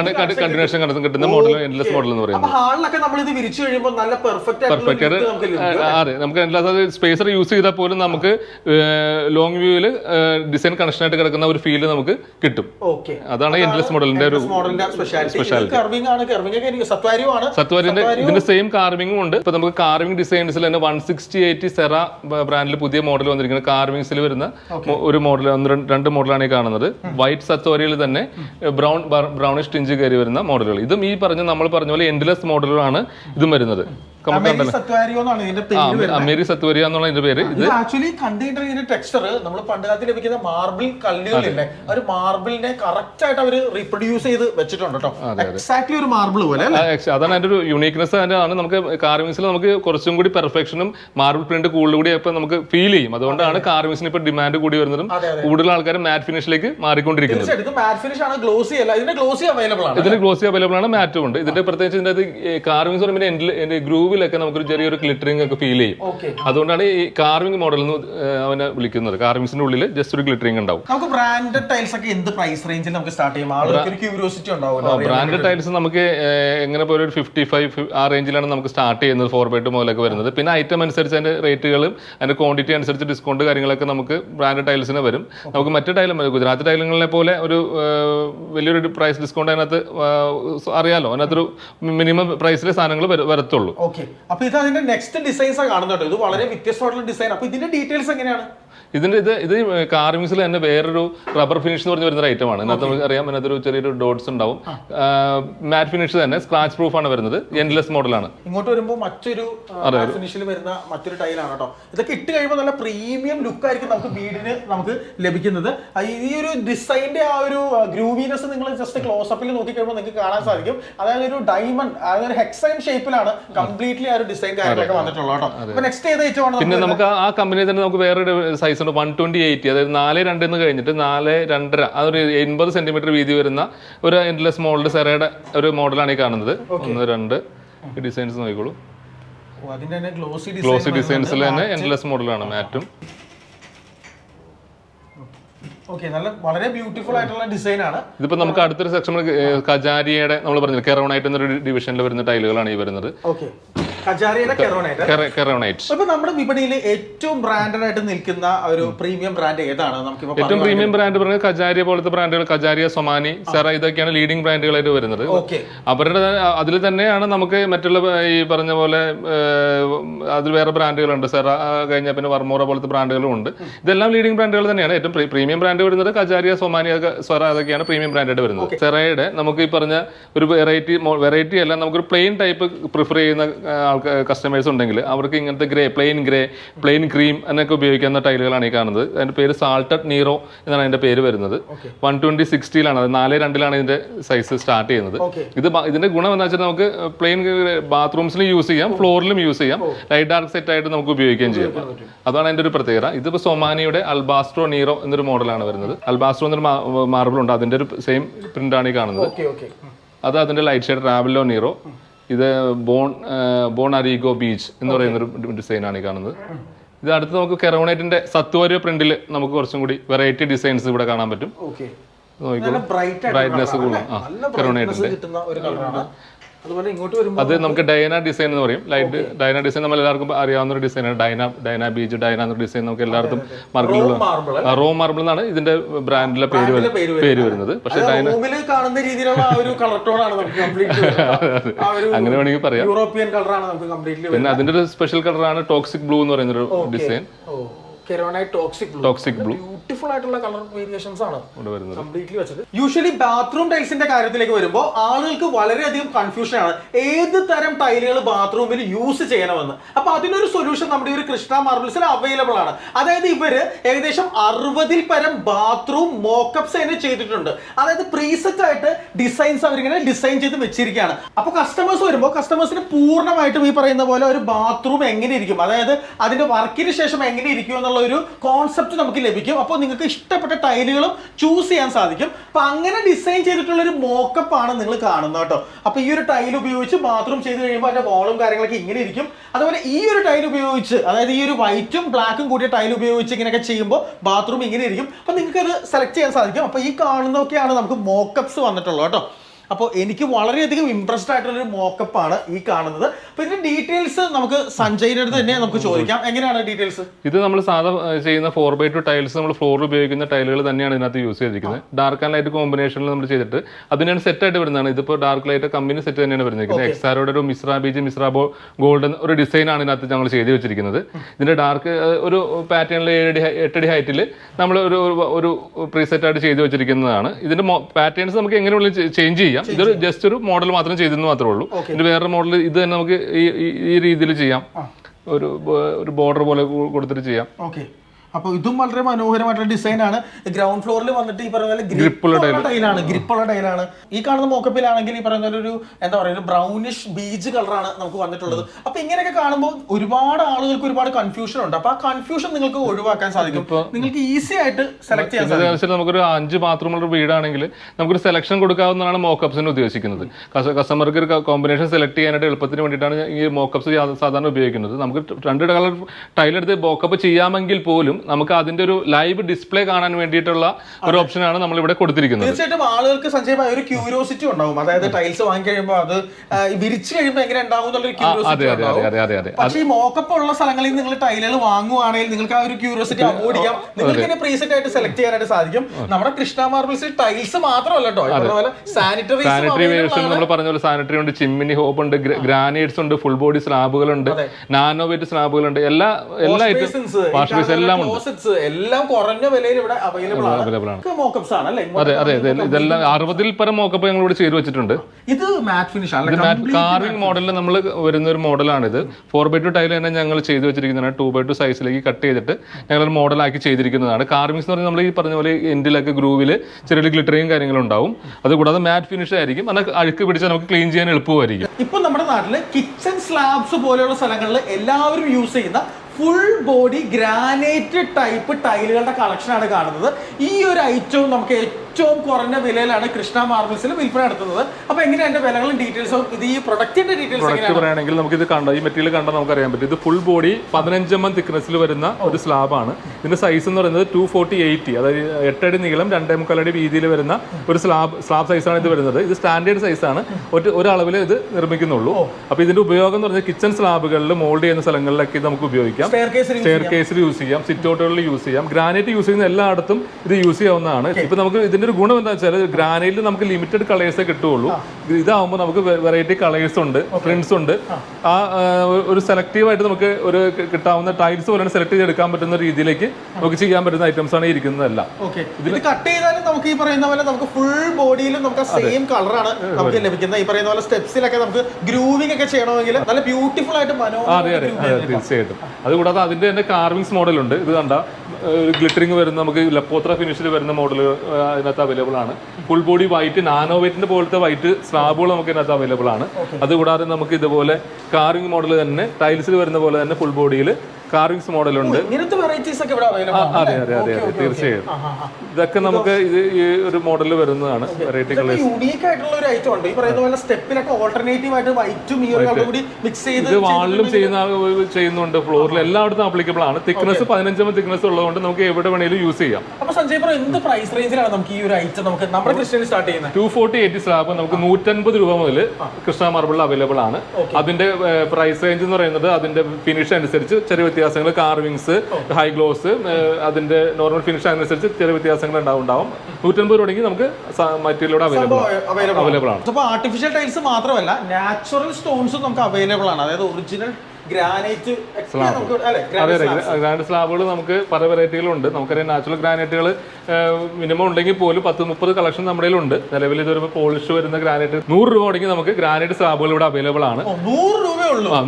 കണ്ടിന്യൂഷൻ കിട്ടുന്ന മോഡൽ എൻഡ്ലെസ് മോഡൽ എന്ന് പറയുന്നത്. ഹാളിലൊക്കെ നമ്മൾ ഇത് വിരിച്ചു കഴിയുമ്പോൾ നല്ല പെർഫെക്റ്റ് പെർഫെക്റ്റ്. അതെ നമുക്ക് അല്ലാതെ സ്പേസർ യൂസ് ചെയ്താൽ പോലും നമുക്ക് ലോങ് വ്യൂവിൽ ഡിസൈൻ കണക്ഷൻ ആയിട്ട് കിടക്കുന്ന ഒരു ഫീൽ നമുക്ക് കിട്ടും. അതാണ് എൻഡ്ലെസ് മോഡലിന്റെ ഒരു സ്പെഷ്യാലിറ്റി സത്വരിന്റെ ഇതിന്റെ സെയിം കാർവിംഗും ഉണ്ട്. ഇപ്പൊ നമുക്ക് കാർവിംഗ് ഡിസൈൻസിൽ തന്നെ വൺ സിക്സ്റ്റി എയ്റ്റി സെറ ബ്രാൻഡിൽ പുതിയ മോഡൽ വന്നിരിക്കുന്നത് കാർവിങ്സിൽ വരുന്ന ഒരു മോഡൽ രണ്ട് രണ്ട് മോഡലാണ് ഈ കാണുന്നത്. വൈറ്റ് സത്തോരിയിൽ തന്നെ ബ്രൗൺ ബ്രൗണിഷ് ടിഞ്ച് കയറി വരുന്ന മോഡലുകൾ ഇതും ഈ പറഞ്ഞ നമ്മൾ പറഞ്ഞ പോലെ എൻഡ്ലെസ് മോഡലുകളാണ് ഇതും വരുന്നത്. അമേരി സത്വാരിയോ എന്നുള്ള ഇതിന്റെ പേര്. ഇത് ആക്ച്വലി കണ്ടിട്ട് ഇതിന്റെ ടെക്സ്ചർ നമ്മൾ പണ്ട് കാലത്ത് ലഭിക്കുന്ന മാർബിൾ കല്ലുകളില്ലേ ഒരു മാർബിളിനെ കറക്റ്റ് ആയിട്ട് അവർ റീപ്രൊഡ്യൂസ് ചെയ്ത് വെച്ചിട്ടുണ്ട് കേട്ടോ. എക്സാക്ട്ലി ഒരു മാർബിൾ പോലെ അതാണ് അതിന്റെ ഒരു യൂണീക്നെസ് ആണ്. നമുക്ക് കാർവിംഗ്സിൽ നമുക്ക് കുറച്ചും കൂടി പെർഫെക്ഷനും മാർബിൾ പ്രിന്റ് കൂടുതൽ കൂടി ഇപ്പൊ നമുക്ക് ഫീൽ ചെയ്യും. അതുകൊണ്ടാണ് കാർവിംഗ്സിന് ഇപ്പൊ ഡിമാൻഡ് കൂടി വരുന്നതും കൂടുതൽ ആൾക്കാർ മാറ്റ് ഫിനിഷിലേക്ക് മാറിക്കൊണ്ടിരിക്കുന്നത്. തീർച്ചയായിട്ടും മാറ്റ് ഫിനിഷ് ആണ് ഗ്ലോസി അല്ല. ഇതിന്റെ ഗ്ലോസി അവൈലബിൾ ആണ്. ഇതിന് ഗ്ലോസി അവൈലബിൾ ആണ് മാറ്റും ഉണ്ട്. ഇതിന്റെ പ്രത്യേകിച്ച് ഇതിന്റെ കാർവിംഗ്സ് പറയുമ്പോൾ എൻഡിൽ ഗ്രൂവിലൊക്കെ നമുക്കൊരു ചെറിയൊരു ക്ലിറ്ററിംഗ് ഒക്കെ ഫീൽ ചെയ്യും. അതുകൊണ്ടാണ് ഈ കാർവിംഗ് മോഡൽ എന്ന് അവനെ വിളിക്കുന്നത്. കാർവിംഗ്സിന്റെ ഉള്ളിൽ ജസ്റ്റ് ഒരു ഗ്ലിറ്ററിംഗ് ഉണ്ടാവും. നമുക്ക് ബ്രാൻഡഡ് ടൈൽസ് ഒക്കെ എന്ത് പ്രൈസ് റേഞ്ചിൽ നമുക്ക് സ്റ്റാർട്ട് ചെയ്യാം? ക്യൂരിയോസിറ്റി ഉണ്ടാവുമല്ലോ ബ്രാൻഡഡ് ടൈൽസ് നമുക്ക് എങ്ങനെ പോലെ ഒരു ഫിഫ്റ്റി ഫൈവ് ആ റേഞ്ചിലാണ് നമുക്ക് സ്റ്റാർട്ട് ചെയ്യുന്നത് ഫോർ ബൈ ടു മുതലൊക്കെ വരുന്നത്. പിന്നെ ഐറ്റം അനുസരിച്ച് അതിന്റെ റേറ്റുകളും അതിന്റെ ക്വാണ്ടിറ്റി അനുസരിച്ച് ഡിസ്കൗണ്ട് കാര്യങ്ങളൊക്കെ നമുക്ക് ബ്രാൻഡ് ടൈൽസിന് വരും. നമുക്ക് മറ്റു ടൈലും ഗുജറാത്ത് ടൈലുകളെ പോലെ ഒരു വലിയൊരു പ്രൈസ് ഡിസ്കൗണ്ട് അതിനകത്ത് അറിയാലോ. അതിനകത്തൊരു മിനിമം പ്രൈസിലെ സാധനങ്ങൾ വരത്തുള്ളൂ. ഓക്കെ അപ്പൊ ഇത് അതിന്റെ നെക്സ്റ്റ് ഡിസൈൻസ് കാണുന്നുണ്ട് ഇത് വളരെ വ്യത്യസ്തമായിട്ടുള്ള ഡിസൈൻ അപ്പൊ ഇതിന്റെ ഡീറ്റെയിൽസ് എങ്ങനെയാണ്? ഇതിന്റെ ഇത് ഇത് കാർമിക്സിൽ തന്നെ വേറൊരു റബ്ബർ ഫിനിഷ് എന്ന് പറഞ്ഞ വരുന്ന ഒരു ഐറ്റമാണ് ഇതിനകത്ത് നമുക്ക് അറിയാം ഇതിനകത്തൊരു ചെറിയൊരു ഡോട്ട്സ് ഉണ്ടാവും. മാറ്റ് ഫിനിഷ് തന്നെ സ്ക്രാച്ച് പ്രൂഫ് ആണ് വരുന്നത്. എൻഡ്ലെസ് മോഡലാണ് ഇങ്ങോട്ട് വരുമ്പോൾ മറ്റൊരു ഫിനിഷിൽ വരുന്ന മറ്റൊരു ടൈലാണ് കേട്ടോ. ഇതൊക്കെ ഇട്ട് കഴിയുമ്പോൾ നല്ല പ്രീമിയം ലുക്ക് ആയിരിക്കും നമുക്ക് വീടിന് നമുക്ക് ലഭിക്കുന്നത്. ഈ ഒരു ഡിസൈന്റെ ആ ഒരു ഗ്രൂവിനെസ് നിങ്ങൾ ജസ്റ്റ് ക്ലോസ് അപ്പിൽ നോക്കി കഴിയുമ്പോൾ നിങ്ങൾക്ക് കാണാൻ സാധിക്കും. അതായത് ഒരു ഡയമണ്ട് അതായത് ഒരു ഹെക്സൈൻ ഷേപ്പിലാണ് കംപ്ലീറ്റ്ലി ആ ഒരു ഡിസൈൻ കാര്യങ്ങളൊക്കെ വന്നിട്ടുള്ളത് കേട്ടോ. നെക്സ്റ്റ് ഏത് ഐറ്റമാണ് പിന്നെ നമുക്ക് ആ- കമ്പനി തന്നെ നമുക്ക് വേറൊരു സൈസ് ഉണ്ട് വൺ ട്വന്റി എയ്റ്റി അതായത് നാല് രണ്ട് എന്ന് കഴിഞ്ഞിട്ട് നാല് രണ്ടര. അതൊരു എൺപത് സെന്റിമീറ്റർ വീതി വരുന്ന ഒരു എൻഡ്ലെസ് മോഡൽ സെറയുടെ ഒരു മോഡലാണ് ഈ കാണുന്നത്. ഒന്ന് രണ്ട് ഡിസൈൻസ് നോക്കിക്കോളൂ. ഗ്ലോസി ഡിസൈൻസിൽ തന്നെ എൻഡ്ലെസ് മോഡലാണ് മാറ്റും. വളരെ ബ്യൂട്ടിഫുൾ ആയിട്ടുള്ള ഡിസൈൻ ആണ്. ഇതിപ്പോ നമുക്ക് അടുത്തൊരു സെക്ഷൻ കജാരിയുടെ നമ്മൾ പറഞ്ഞില്ല കെറോണായിട്ട് എന്നൊരു ഡിവിഷനിൽ വരുന്ന ടൈലുകളാണ് ഈ വരുന്നത്. ഓക്കെ നമ്മുടെ വിപണിയിൽ ഏറ്റവും ബ്രാൻഡഡ് ആയിട്ട് നിൽക്കുന്ന ഒരു പ്രീമിയം ബ്രാൻഡ് ഏതാണ്? നമുക്ക് ഏറ്റവും പ്രീമിയം ബ്രാൻഡ് പറഞ്ഞാൽ കജാരിയ പോലത്തെ ബ്രാൻഡുകൾ കജാരിയ സൊമാനി സെറ ഇതൊക്കെയാണ് ലീഡിംഗ് ബ്രാൻഡുകളായിട്ട് വരുന്നത്. അവരുടെ അതിൽ തന്നെയാണ് നമുക്ക് മറ്റുള്ള ഈ പറഞ്ഞ പോലെ അതിൽ വേറെ ബ്രാൻഡുകളുണ്ട്. സെറ കഴിഞ്ഞ പിന്നെ വർമോറ പോലത്തെ ബ്രാൻഡുകളും ഉണ്ട്. ഇതെല്ലാം ലീഡിംഗ് ബ്രാൻഡുകൾ തന്നെയാണ്. ഏറ്റവും പ്രീമിയം ബ്രാൻഡ് വരുന്നത് കജാരിയ സൊമാനി സെറ അതൊക്കെയാണ് പ്രീമിയം ബ്രാൻഡായിട്ട് വരുന്നത്. സെറയുടെ നമുക്ക് ഈ പറഞ്ഞ ഒരു വെറൈറ്റി വെറൈറ്റി അല്ല നമുക്കൊരു പ്ലെയിൻ ടൈപ്പ് പ്രിഫർ ചെയ്യുന്ന കസ്റ്റമേഴ്സ് ഉണ്ടെങ്കിൽ അവർക്ക് ഇങ്ങനത്തെ grey plain grey plain cream എന്നൊക്കെ ഉപയോഗിക്കുന്ന ടൈലുകളാണ് ഈ കാണുന്നത്. അതിന്റെ പേര് സാൾട്ടഡ് നീറോ എന്നാണ് അതിന്റെ പേര് വരുന്നത്. വൺ ട്വന്റി സിക്സ്റ്റിയിലാണ് അത്. നാല് രണ്ടിലാണ് ഇതിന്റെ സൈസ് സ്റ്റാർട്ട് ചെയ്യുന്നത്. ഇത് ഇതിന്റെ ഇതിന്റെ ഗുണം എന്താ വെച്ചാൽ നമുക്ക് പ്ലെയിൻ ബാത്റൂംസിലും യൂസ് ചെയ്യാം ഫ്ലോറിലും യൂസ് ചെയ്യാം ലൈറ്റ് ഡാർക്ക് സെറ്റ് ആയിട്ട് നമുക്ക് ഉപയോഗിക്കുകയും ചെയ്യാം. അതാണ് അതിന്റെ ഒരു പ്രത്യേകത. ഇതിപ്പോൾ സൊമാനിയുടെ അൽബാസ്ട്രോ നീറോ എന്നൊരു മോഡലാണ് വരുന്നത്. അൽബാസ്ട്രോ എന്നൊരു മാർബിൾ ഉണ്ട്. അതിന്റെ ഒരു സെയിം പ്രിന്റ് ആണ് ഈ കാണുന്നത്. അത് അതിന്റെ ലൈറ്റ് ഷെയ്ഡ് ട്രാവലോ നീറോ ഇത് ബോൺ ബോൺ അരീഗോ ബീച്ച് എന്ന് പറയുന്ന ഒരു ഡിസൈനാണ് ഈ കാണുന്നത്. ഇത് അടുത്ത് നമുക്ക് കെറോണേറ്റിന്റെ സത്വര പ്രിന്റിൽ നമുക്ക് കുറച്ചും കൂടി വെറൈറ്റി ഡിസൈൻസ് ഇവിടെ കാണാൻ പറ്റും. ബ്രൈറ്റ്നെസ് നോക്കിക്കോളൂ നല്ല ബ്രൈറ്റ് Brightness കൂടും. ആ, നല്ല അത് നമുക്ക് ഡൈന ഡിസൈൻ എന്ന് പറയും. ലൈറ്റ് ഡൈന ഡിസൈൻ നമ്മൾ എല്ലാവർക്കും അറിയാവുന്ന ഒരു ഡിസൈനാണ് ഡൈന ഡൈന ബീച്ച് ഡൈന എന്ന ഡിസൈൻ നമുക്ക് എല്ലാവർക്കും മാർക്കറ്റിലുള്ള മാർബിൾ റോ മാർബിൾ എന്നാണ് ഇതിന്റെ ബ്രാൻഡിലെ പേര് പേര് വരുന്നത്. പക്ഷേ ഡൈന കാണുന്ന രീതിയിലുള്ള ഒരു കളർ ടോൺ ആണ് നമുക്ക് കംപ്ലീറ്റ് *laughs* അങ്ങനെ വേണമെങ്കിൽ പറയാം. യൂറോപ്യൻ കളറാണ് നമുക്ക് കംപ്ലീറ്റ്ലി പിന്നെ അതിന്റെ ഒരു സ്പെഷ്യൽ കളറാണ് ടോക്സിക് ബ്ലൂ എന്ന് പറയുന്ന ഒരു design toxic blue toxic blue beautiful ആയിട്ടുള്ള കളർ വേരിയേഷൻസ് ആണ് കംപ്ലീറ്റ്ലി വെച്ചത്. യൂഷ്വലി ബാത്റൂം ടൈൽസിന്റെ കാര്യത്തിലേക്ക് വരുമ്പോൾ ആളുകൾക്ക് വളരെയധികം കൺഫ്യൂഷൻ ആണ്. ഏത് തരം ടൈലുകൾ ബാത്റൂമിൽ യൂസ് ചെയ്യണമെന്ന്. അപ്പൊ അതിനൊരു സൊല്യൂഷൻ നമ്മുടെ ഈ ഒരു കൃഷ്ണ മാർബിൾസിൽ അവൈലബിൾ ആണ്. അതായത് ഇവർ ഏകദേശം അറുപതിൽ പരം ബാത്റൂം മോക്കപ്സ് തന്നെ ചെയ്തിട്ടുണ്ട്. അതായത് പ്രീസെറ്റ് ആയിട്ട് ഡിസൈൻസ് അവരിങ്ങനെ ഡിസൈൻ ചെയ്ത് വെച്ചിരിക്കുകയാണ്. അപ്പൊ കസ്റ്റമേഴ്സ് വരുമ്പോൾ കസ്റ്റമേഴ്സിന് പൂർണമായിട്ടും ഈ പറയുന്ന പോലെ ഒരു ബാത്റൂം എങ്ങനെ ഇരിക്കും? അതായത് അതിന്റെ വർക്കിന് ശേഷം എങ്ങനെ ഇരിക്കും എന്നുള്ള ഒരു കോൺസെപ്റ്റ് നമുക്ക് ലഭിക്കും. അപ്പോൾ നിങ്ങൾക്ക് ഇഷ്ടപ്പെട്ട ടൈലുകളും ചൂസ് ചെയ്യാൻ സാധിക്കും. അപ്പോൾ അങ്ങനെ ഡിസൈൻ ചെയ്തിട്ടുള്ള ഒരു മോക്കപ്പ് ആണ് നിങ്ങൾ കാണുന്നത് കേട്ടോ. അപ്പോൾ ഈ ഒരു ടൈൽ ഉപയോഗിച്ച് ബാത്റൂം ചെയ്ത് കഴിയുമ്പോൾ അതിന്റെ വോളും കാര്യങ്ങളൊക്കെ ഇങ്ങനെ ഇരിക്കും. അതുപോലെ ഈ ഒരു ടൈൽ ഉപയോഗിച്ച് അതായത് ഈ ഒരു വൈറ്റും ബ്ലാക്കും കൂടിയ ടൈൽ ഉപയോഗിച്ച് ഇങ്ങനെയൊക്കെ ചെയ്യുമ്പോൾ ബാത്റൂം ഇങ്ങനെ ഇരിക്കും. അപ്പോൾ നിങ്ങൾക്ക് അത് സെലക്ട് ചെയ്യാൻ സാധിക്കും. അപ്പോൾ ഈ കാണുന്നതൊക്കെയാണ് നമുക്ക് മോക്കപ്സ് വന്നിട്ടുള്ളത് കേട്ടോ. അപ്പോൾ എനിക്ക് വളരെയധികം ഇൻട്രസ്റ്റ് ആയിട്ടുള്ള ഒരു മോക്കപ്പ് ആണ് ഈ കാണുന്നത്. അപ്പൊ ഇതിന്റെ ഡീറ്റെയിൽസ് നമുക്ക് സഞ്ജയിന്റെ അടുത്ത് തന്നെ നമുക്ക് ചോദിക്കാം. എങ്ങനെയാണ് ഡീറ്റെയിൽസ് ഇത് നമ്മൾ സാധാ ചെയ്യുന്ന ഫോർ ബൈ ടു ടൈൽസ് നമ്മൾ ഫ്ലോറിൽ ഉപയോഗിക്കുന്ന ടൈലുകൾ തന്നെയാണ് ഇതിനകത്ത് യൂസ് ചെയ്തിരിക്കുന്നത്. ഡാർക്ക് ആൻഡ് ലൈറ്റ് കോമ്പിനേഷനിൽ നമ്മൾ ചെയ്തിട്ട് അതിനാണ് സെറ്റ് ആയിട്ട് വരുന്നതാണ്. ഇതിപ്പോൾ ഡാർക്ക് ലൈറ്റ് കമ്പനി സെറ്റ് തന്നെയാണ് വരുന്നത് എക്സാരോടെ ഒരു മിശ്ര ബീജ് മിശ്ര ഗോൾഡൻ ഒരു ഡിസൈൻ ആണ് ഇതിനകത്ത് ഞങ്ങൾ ചെയ്ത് വെച്ചിരിക്കുന്നത്. ഇതിന്റെ ഡാർക്ക് ഒരു പാറ്റേണിൽ ഏഴടി എട്ടടി ഹൈറ്റിൽ നമ്മൾ ഒരു ഒരു- ഒരു പ്രീസെറ്റ് ആയിട്ട് ചെയ്ത് വെച്ചിരിക്കുന്നതാണ്. ഇതിന്റെ പാറ്റേൺസ് നമുക്ക് എങ്ങനെയുള്ള ചേഞ്ച് ചെയ്യാം. ഇതൊരു ജസ്റ്റ് ഒരു മോഡൽ മാത്രം ചെയ്തെന്ന് മാത്രമേ ഉള്ളൂ. ഇതിന്റെ വേറെ മോഡൽ ഇത് തന്നെ നമുക്ക് ഈ രീതിയിൽ ചെയ്യാം. ഒരു ഒരു ബോർഡർ പോലെ കൊടുത്തിട്ട് ചെയ്യാം. ഓക്കെ അപ്പൊ ഇതും വളരെ മനോഹരമായിട്ടുള്ള ഡിസൈൻ ആണ് ഗ്രൗണ്ട് ഫ്ലോറിൽ വന്നിട്ട് ഈ പറഞ്ഞ പോലെ ഗ്രിപ്പുള്ള ടൈലാണ്. ഗ്രിപ്പുള്ള ടൈലാണ്. ഈ കാണുന്ന മോക്കപ്പിലാണെങ്കിൽ ഈ പറയുന്ന പോലെ ഒരു എന്താ പറയുക ഒരു ബ്രൗണിഷ് ബീജ് കളറാണ് നമുക്ക് വന്നിട്ടുള്ളത്. അപ്പൊ ഇങ്ങനെയൊക്കെ കാണുമ്പോൾ ഒരുപാട് ആളുകൾക്ക് ഒരുപാട് കൺഫ്യൂഷൻ ഉണ്ട്. അപ്പൊ ആ കൺഫ്യൂഷൻ നിങ്ങൾക്ക് ഒഴിവാക്കാൻ സാധിക്കും. നിങ്ങൾക്ക് ഈസി ആയിട്ട് സെലക്ട് ചെയ്യാൻ സാധിക്കും. നമുക്കൊരു അഞ്ച് ബാത്റൂമുള്ള വീടാണെങ്കിൽ നമുക്കൊരു സെലക്ഷൻ കൊടുക്കാവുന്നതാണ് മോക്കപ്സിന് ഉദ്ദേശിക്കുന്നത്. കസ്റ്റമർക്ക് ഒരു കോമ്പിനേഷൻ സെലക്ട് ചെയ്യാനായിട്ട് എളുപ്പത്തിന് വേണ്ടിയിട്ടാണ് ഈ മോക്കപ്സ് സാധാരണ ഉപയോഗിക്കുന്നത്. നമുക്ക് രണ്ട് കളർ ടൈലെടുത്ത് മോക്കപ്പ് ചെയ്യാമെങ്കിൽ പോലും നമുക്ക് അതിന്റെ ഒരു ലൈവ് ഡിസ്പ്ലേ കാണാൻ വേണ്ടിയിട്ടുള്ള ഒരു ഓപ്ഷനാണ് നമ്മൾ ഇവിടെ കൊടുത്തിരിക്കുന്നത്. തീർച്ചയായിട്ടും ആളുകൾക്ക് സഞ്ജയ് ഒരു ക്യൂരിയോസിറ്റി ഉണ്ടാവും. അതായത് ടൈൽസ് വാങ്ങി കഴിയുമ്പോൾ അത് വിരിച്ചു കഴിയുമ്പോൾ എങ്ങനെ ഉണ്ടാവും പക്ഷേ ഈ മോക്കപ്പ് ഉള്ള സ്ഥലങ്ങളിൽ നിങ്ങൾ ടൈലുകൾ വാങ്ങുവാണെങ്കിൽ നിങ്ങൾക്ക് ആ ഒരു ക്യൂരിയോസിറ്റി അവോയ്ഡ് ചെയ്യാം നിങ്ങൾക്ക് തന്നെ പ്രീസെറ്റ് ആയിട്ട് സെലക്ട് ചെയ്യാനായിട്ട് സാധിക്കും. നമ്മുടെ കൃഷ്ണ മാർബിൾസ് ടൈൽസ് മാത്രമല്ല കേട്ടോ സാനിറ്ററി സാനിറ്ററി നമ്മൾ പറഞ്ഞ പോലെ സാനിറ്ററി ഉണ്ട് ചിമ്മിനി ഹോപ്പ് ഉണ്ട് ഗ്രാനൈറ്റ്സ് ഉണ്ട് ഫുൾ ബോഡി സ്ലാബുകളുണ്ട് നാനോ വെയിറ്റ് സ്ലാബുകളുണ്ട് എല്ലാ എല്ലാ വാഷ് ബേസ് എല്ലാം ഉണ്ട് ക്ലോസറ്റ്സ് എല്ലാം കുറഞ്ഞ വിലയിൽ ഇവിടെ അവൈലബിൾ ആണ്. അവൈലബിൾ ആണ്. മോക്കപ്സ് ആണ് അല്ലേ? അതെ അതെ ഇതെല്ലാം അറുപതിൽ പരം മോക്കപ്പ് ഞങ്ങൾ ഇവിടെ ചെയ്തു വെച്ചിട്ടുണ്ട്. ഇത് മാറ്റ് ഫിനിഷ് ആണ് ഇത് മോഡലിൽ നമ്മൾ വരുന്ന ഒരു മോഡലാണിത് ഫോർ ബൈ ടു ടൈൽ തന്നെ ഞങ്ങൾ ചെയ്തു വെച്ചിരിക്കുന്നതാണ്. ടു ബൈ ടു സൈസിലേക്ക് കട്ട് ചെയ്തിട്ട് ഞങ്ങൾ ഒരു മോഡലാക്കി ചെയ്തിരിക്കുന്നതാണ്. കാർവിംഗ്സ് എന്ന് പറഞ്ഞാൽ നമ്മൾ ഈ പറഞ്ഞ പോലെ എൻഡിലൊക്കെ ഗ്രൂവിൽ ചെറിയൊരു ഗ്ലിറ്ററിയും കാര്യങ്ങളും ഉണ്ടാവും. അതുകൂടാതെ മാറ്റ് ഫിനിഷ് ആയിരിക്കും. അത് അഴുക്ക് പിടിച്ചാൽ നമുക്ക് ക്ലീൻ ചെയ്യാൻ എളുപ്പമായിരിക്കും. ഇപ്പൊ നമ്മുടെ നാട്ടിൽ കിച്ചൺ സ്ലാബ്സ് പോലെയുള്ള സ്ഥലങ്ങളിൽ എല്ലാവരും യൂസ് ചെയ്യുന്ന ഫുൾ ബോഡി ഗ്രാനൈറ്റ് ടൈപ്പ് ടൈലുകളുടെ കളക്ഷനാണ് കാണുന്നത്. ഈ ഒരു ഐറ്റവും നമുക്ക് ഏറ്റവും കുറഞ്ഞ വിലയിലാണ് കൃഷ്ണ മാർബിൾസിൽ വിൽപ്പന നടത്തുന്നത്. അപ്പൊ എങ്ങനെയാണ് അതിന്റെ വിലകളും ഡീറ്റെയിൽസും ഇത് ഈ പ്രൊഡക്റ്റിന്റെ ഡീറ്റെയിൽസ് പ്രൊഡക്റ്റ് പറയുകയാണെങ്കിൽ നമുക്ക് ഇത് കണ്ട? ഈ മെറ്റീരിയൽ കണ്ടാൽ നമുക്ക് അറിയാൻ പറ്റും. ഇത് ഫുൾ ബോഡി പതിനഞ്ച് എം എം തിക്നെസ്സിൽ വരുന്ന ഒരു സ്ലാബാണ് ഇതിന്റെ സൈസ് എന്ന് പറയുന്നത് ടു ഫോർട്ടി എയ്റ്റി അതായത് എട്ടടി നീളം രണ്ടേ മുക്കാലടി വീതിയിൽ വരുന്ന ഒരു സ്ലാബ് സ്ലാബ് സൈസാണ് ഇത് വരുന്നത്. ഇത് സ്റ്റാൻഡേർഡ് സൈസാണ് ഒരു ഒരളവിൽ ഇത് നിർമ്മിക്കുന്നുള്ളൂ. അപ്പോൾ ഇതിന്റെ ഉപയോഗം എന്ന് പറഞ്ഞാൽ കിച്ചൺ സ്ലാബുകളിൽ മോൾഡ് ചെയ്യുന്ന സ്ഥലങ്ങളിലൊക്കെ നമുക്ക് ഉപയോഗിക്കാം. സ്റ്റെയർ കേസിൽ യൂസ് ചെയ്യാം. സിറ്റ് ഔട്ടുകളിൽ യൂസ് ചെയ്യാം. ഗ്രാനൈറ്റ് യൂസ് ചെയ്യുന്ന എല്ലായിടത്തും ഇത് യൂസ് ചെയ്യാവുന്നതാണ്. ഇപ്പൊ നമുക്ക് ഇതിന്റെ ഒരു ഗുണം എന്താ വെച്ചാൽ ഗ്രാനൈറ്റിൽ നമുക്ക് ലിമിറ്റഡ് കളേഴ്സേ കിട്ടുള്ളൂ ഇതാവുമ്പോൾ നമുക്ക് വെറൈറ്റി കളേഴ്സ് ഉണ്ട് പ്രിന്റ്സ് ഉണ്ട്. ആ. ഒരു സെലക്റ്റീവ് ആയിട്ട് നമുക്ക് ഒരു കിട്ടാവുന്ന ടൈൽസ് പോലെ സെലക്ട് ചെയ്തെടുക്കാൻ പറ്റുന്ന രീതിയിലേക്ക് നമുക്ക് ചെയ്യാൻ പറ്റുന്ന ഐറ്റംസ് ആണ് ഇരിക്കുന്നതല്ല. ഇത് കട്ട് ചെയ്താലും നമുക്ക് ഈ പറയുന്ന പോലെ നമുക്ക് ഫുൾ ബോഡിയിലും നമുക്ക് സെയിം കളറാണ് നമുക്ക് ലഭിക്കുന്നത്. ഈ പറയുന്ന പോലെ സ്റ്റെപ്സിലൊക്കെ നമുക്ക് ഗ്രൂവിംഗ് ഒക്കെ ചെയ്യണമെങ്കിൽ നല്ല ബ്യൂട്ടിഫുൾ ആയിട്ട് മനോഹരം തീർച്ചയായിട്ടും. അതെ അതുകൂടാതെ അതിന്റെ തന്നെ കാർവിങ്സ് മോഡലുണ്ട് ഇത് കണ്ട ഒരു ഗ്ലിറ്ററിങ് വരുന്ന നമുക്ക് ലപ്പോത്ര ഫിനിഷിൽ വരുന്ന മോഡൽ അതിനകത്ത് അവൈലബിൾ ആണ്. ഫുൾ ബോഡി വൈറ്റ് നാനോ വൈറ്റിന്റെ പോലത്തെ വൈറ്റ് സ്ലാബുകൾ നമുക്ക് ഇതിനകത്ത് അവൈലബിൾ ആണ്. അതുകൂടാതെ നമുക്ക് ഇതുപോലെ കാർവിംഗ് മോഡൽ തന്നെ ടൈൽസിൽ വരുന്ന പോലെ തന്നെ ഫുൾ ബോഡിയിൽ കാർവിങ്സ് മോഡലുണ്ട് അതെ അതെ അതെ അതെ തീർച്ചയായും. ഇതൊക്കെ നമുക്ക് ഇത് ഈ ഒരു മോഡലിൽ വരുന്നതാണ് വെറൈറ്റി കളേഴ്സ് യൂണീക്ക് ആയിട്ടുള്ള ഒരു ഐറ്റം ഉണ്ട് ഈ പറയുന്ന പോലെ സ്റ്റെപ്പിലൊക്കെ ഓൾട്ടർനേറ്റീവ് ആയിട്ട് വൈറ്റും ഈ ഒരു കൂടി മിക്സ് ചെയ്ത് ഇത് വാളിലും ചെയ്യുന്ന ചെയ്യുന്നുണ്ട് ഫ്ലോറിൽ എല്ലായിടത്തും ആപ്ലിക്കബിൾ ആണ്. തിക്നെസ് പതിനഞ്ചാം തിക്നെസ് ഉള്ളതുകൊണ്ട് നമുക്ക് എവിടെ വേണേലും യൂസ് ചെയ്യാം. അപ്പൊ സഞ്ജയ് പ്രോ എന്ത് പ്രൈസ് റേഞ്ചിലാണ് നമുക്ക് ഈ ഒരു ഐറ്റം നമുക്ക് നമ്മുടെ ക്രിസ്ത്യൻ സ്റ്റാർട്ട് ചെയ്യുന്നത്? ടു ഫോർട്ടി എയ്റ്റ് സ്ലാബ് നമുക്ക് നൂറ്റൻപത് രൂപ മുതൽ കൃഷ്ണ മാർബിൾ അവൈലബിൾ ആണ്. അതിന്റെ പ്രൈസ് റേഞ്ച് എന്ന് പറയുന്നത് അതിന്റെ ഫിനിഷ് അനുസരിച്ച് ചെറിയ വ്യത്യാസങ്ങൾ കാർവിങ്സ് ഹൈ ഗ്ലോസ് അതിന്റെ നോർമൽ ഫിനിഷ് അനുസരിച്ച് ചില വ്യത്യാസങ്ങൾ ഉണ്ടാവും നൂറ്റമ്പത് രൂപയ്ക്ക് നമുക്ക് മെറ്റീരിയലോട് അവൈലബിൾ അവൈലബിൾ ആണ്. ആർട്ടിഫിഷ്യൽ ടൈൽസ് മാത്രമല്ല നാച്ചുറൽ സ്റ്റോൺസും നമുക്ക് അവൈലബിൾ ആണ്. അതായത് ഒറിജിനൽ ഗ്രാനൈറ്റ് ഗ്രാനൈറ്റ് സ്ലാബുകൾ നമുക്ക് പല വെറൈറ്റികളുണ്ട് നമുക്കറിയാം നാച്ചുറൽ ഗ്രാനൈറ്റുകൾ മിനിമം ഉണ്ടെങ്കിൽ പോലും പത്ത് മുപ്പത് കളക്ഷൻ നമ്മുടെ ഉണ്ട് നിലവിൽ ഇതൊരു പോളിഷ് വരുന്ന ഗ്രാനൈറ്റ് നൂറ് രൂപ ഉണ്ടെങ്കിൽ നമുക്ക് ഗ്രാനൈറ്റ് സ്ലാബുകൾ ഇവിടെ അവൈലബിൾ ആണ്.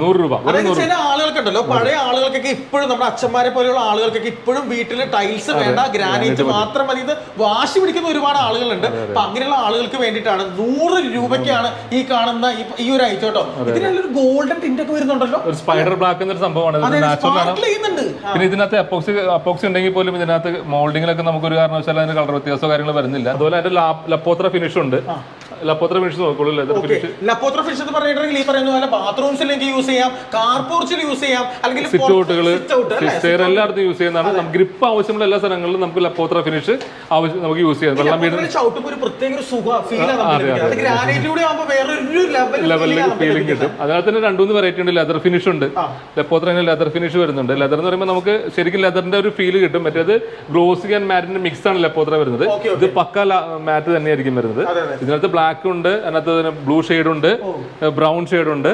നൂറ് രൂപ. ചില ആളുകൾക്കുണ്ടല്ലോ പഴയ ആളുകൾക്കൊക്കെ ഇപ്പോഴും നമ്മുടെ അച്ഛന്മാരെ പോലെയുള്ള ആളുകൾക്കൊക്കെ ഇപ്പോഴും വീട്ടിൽ ടൈൽസ് വേണ്ട ഗ്രാനൈറ്റ് മാത്രം മതി. ഇത് വാശി പിടിക്കുന്ന ഒരുപാട് ആളുകളുണ്ട്. അപ്പൊ അങ്ങനെയുള്ള ആളുകൾക്ക് വേണ്ടിയിട്ടാണ് നൂറ് രൂപയ്ക്കാണ് ഈ കാണുന്ന ഈ- ഒരു ഐറ്റം കേട്ടോ. ഇതിനൊരു ഗോൾഡൻ ടിന്റ് ഒക്കെ വരുന്നുണ്ടല്ലോ. സ്പൈഡർ ബ്ലാക്ക് എന്നൊരു സംഭവമാണ്. ആ. പിന്നെ ഇതിനകത്ത് അപ്പോക്സി അപ്പോക്സി ഉണ്ടെങ്കിൽ പോലും ഇതിനകത്ത് മോൾഡിങ്ങിലൊക്കെ നമുക്ക് ഒരു കാരണവശാലും അതിന് കളർ വ്യത്യാസമോ കാര്യങ്ങളോ വരുന്നില്ല. അതുപോലെ അതിന്റെ ലപ്പോത്ര ഫിനിഷ് ഉണ്ട്. ലപ്പോത്ര ഫിനിഷ് നോക്കുള്ളൂ ലെതർ ഫിനിഷ് ലപ്പോത്ര ഫിനിഷ് എന്ന് പറഞ്ഞിട്ടുണ്ടെങ്കിൽ ഈ പറയുന്ന പോലെ ബാത്റൂംസിലേക്ക് യൂസ് ചെയ്യാം കാർ പോർച്ചിൽ യൂസ് ചെയ്യാം അല്ലെങ്കിൽ സിറ്റ് ഔട്ടുകൾ സിറ്റ് സ്റ്റെയർ എല്ലായിടത്തും യൂസ് ചെയ്യുന്നതാണ്. നമുക്ക് ഗ്രിപ്പ് ആവശ്യമുള്ള എല്ലാ സ്ഥലങ്ങളിലും നമുക്ക് ലപ്പോത്ര ഫിനിഷ് ആവശ്യം നമുക്ക് യൂസ് ചെയ്യാം. വെള്ളം വീട് ഒരു പ്രത്യേക ഒരു സുഖ ഫീലിംഗ് കിട്ടും. അതിനകത്ത് തന്നെ രണ്ടുമൂന്ന് വെറൈറ്റി ഉണ്ട്. ലെതർ ഫിനിഷ് ഉണ്ട്. ലപ്പോത്ര തന്നെ ലെതർ ഫിനിഷ് വരുന്നുണ്ട്. ലെതർ എന്ന് പറയുമ്പോൾ നമുക്ക് ശരിക്കും ലെതറിന്റെ ഒരു ഫീൽ കിട്ടും. മറ്റേത് ഗ്ലോസി ആൻഡ് മാറ്റിന്റെ മിക്സ് ആണ് ലപ്പോത്ര വരുന്നത്. ഇത് പക്ക മാറ്റ് തന്നെയായിരിക്കും വരുന്നത്. ഇതിനകത്ത് ബ്ലാക്ക് ഉണ്ട് അതിനകത്ത് ബ്ലൂ ഷെയ്ഡ് ഉണ്ട് ബ്രൗൺ ഷെയ്ഡ് ഉണ്ട്.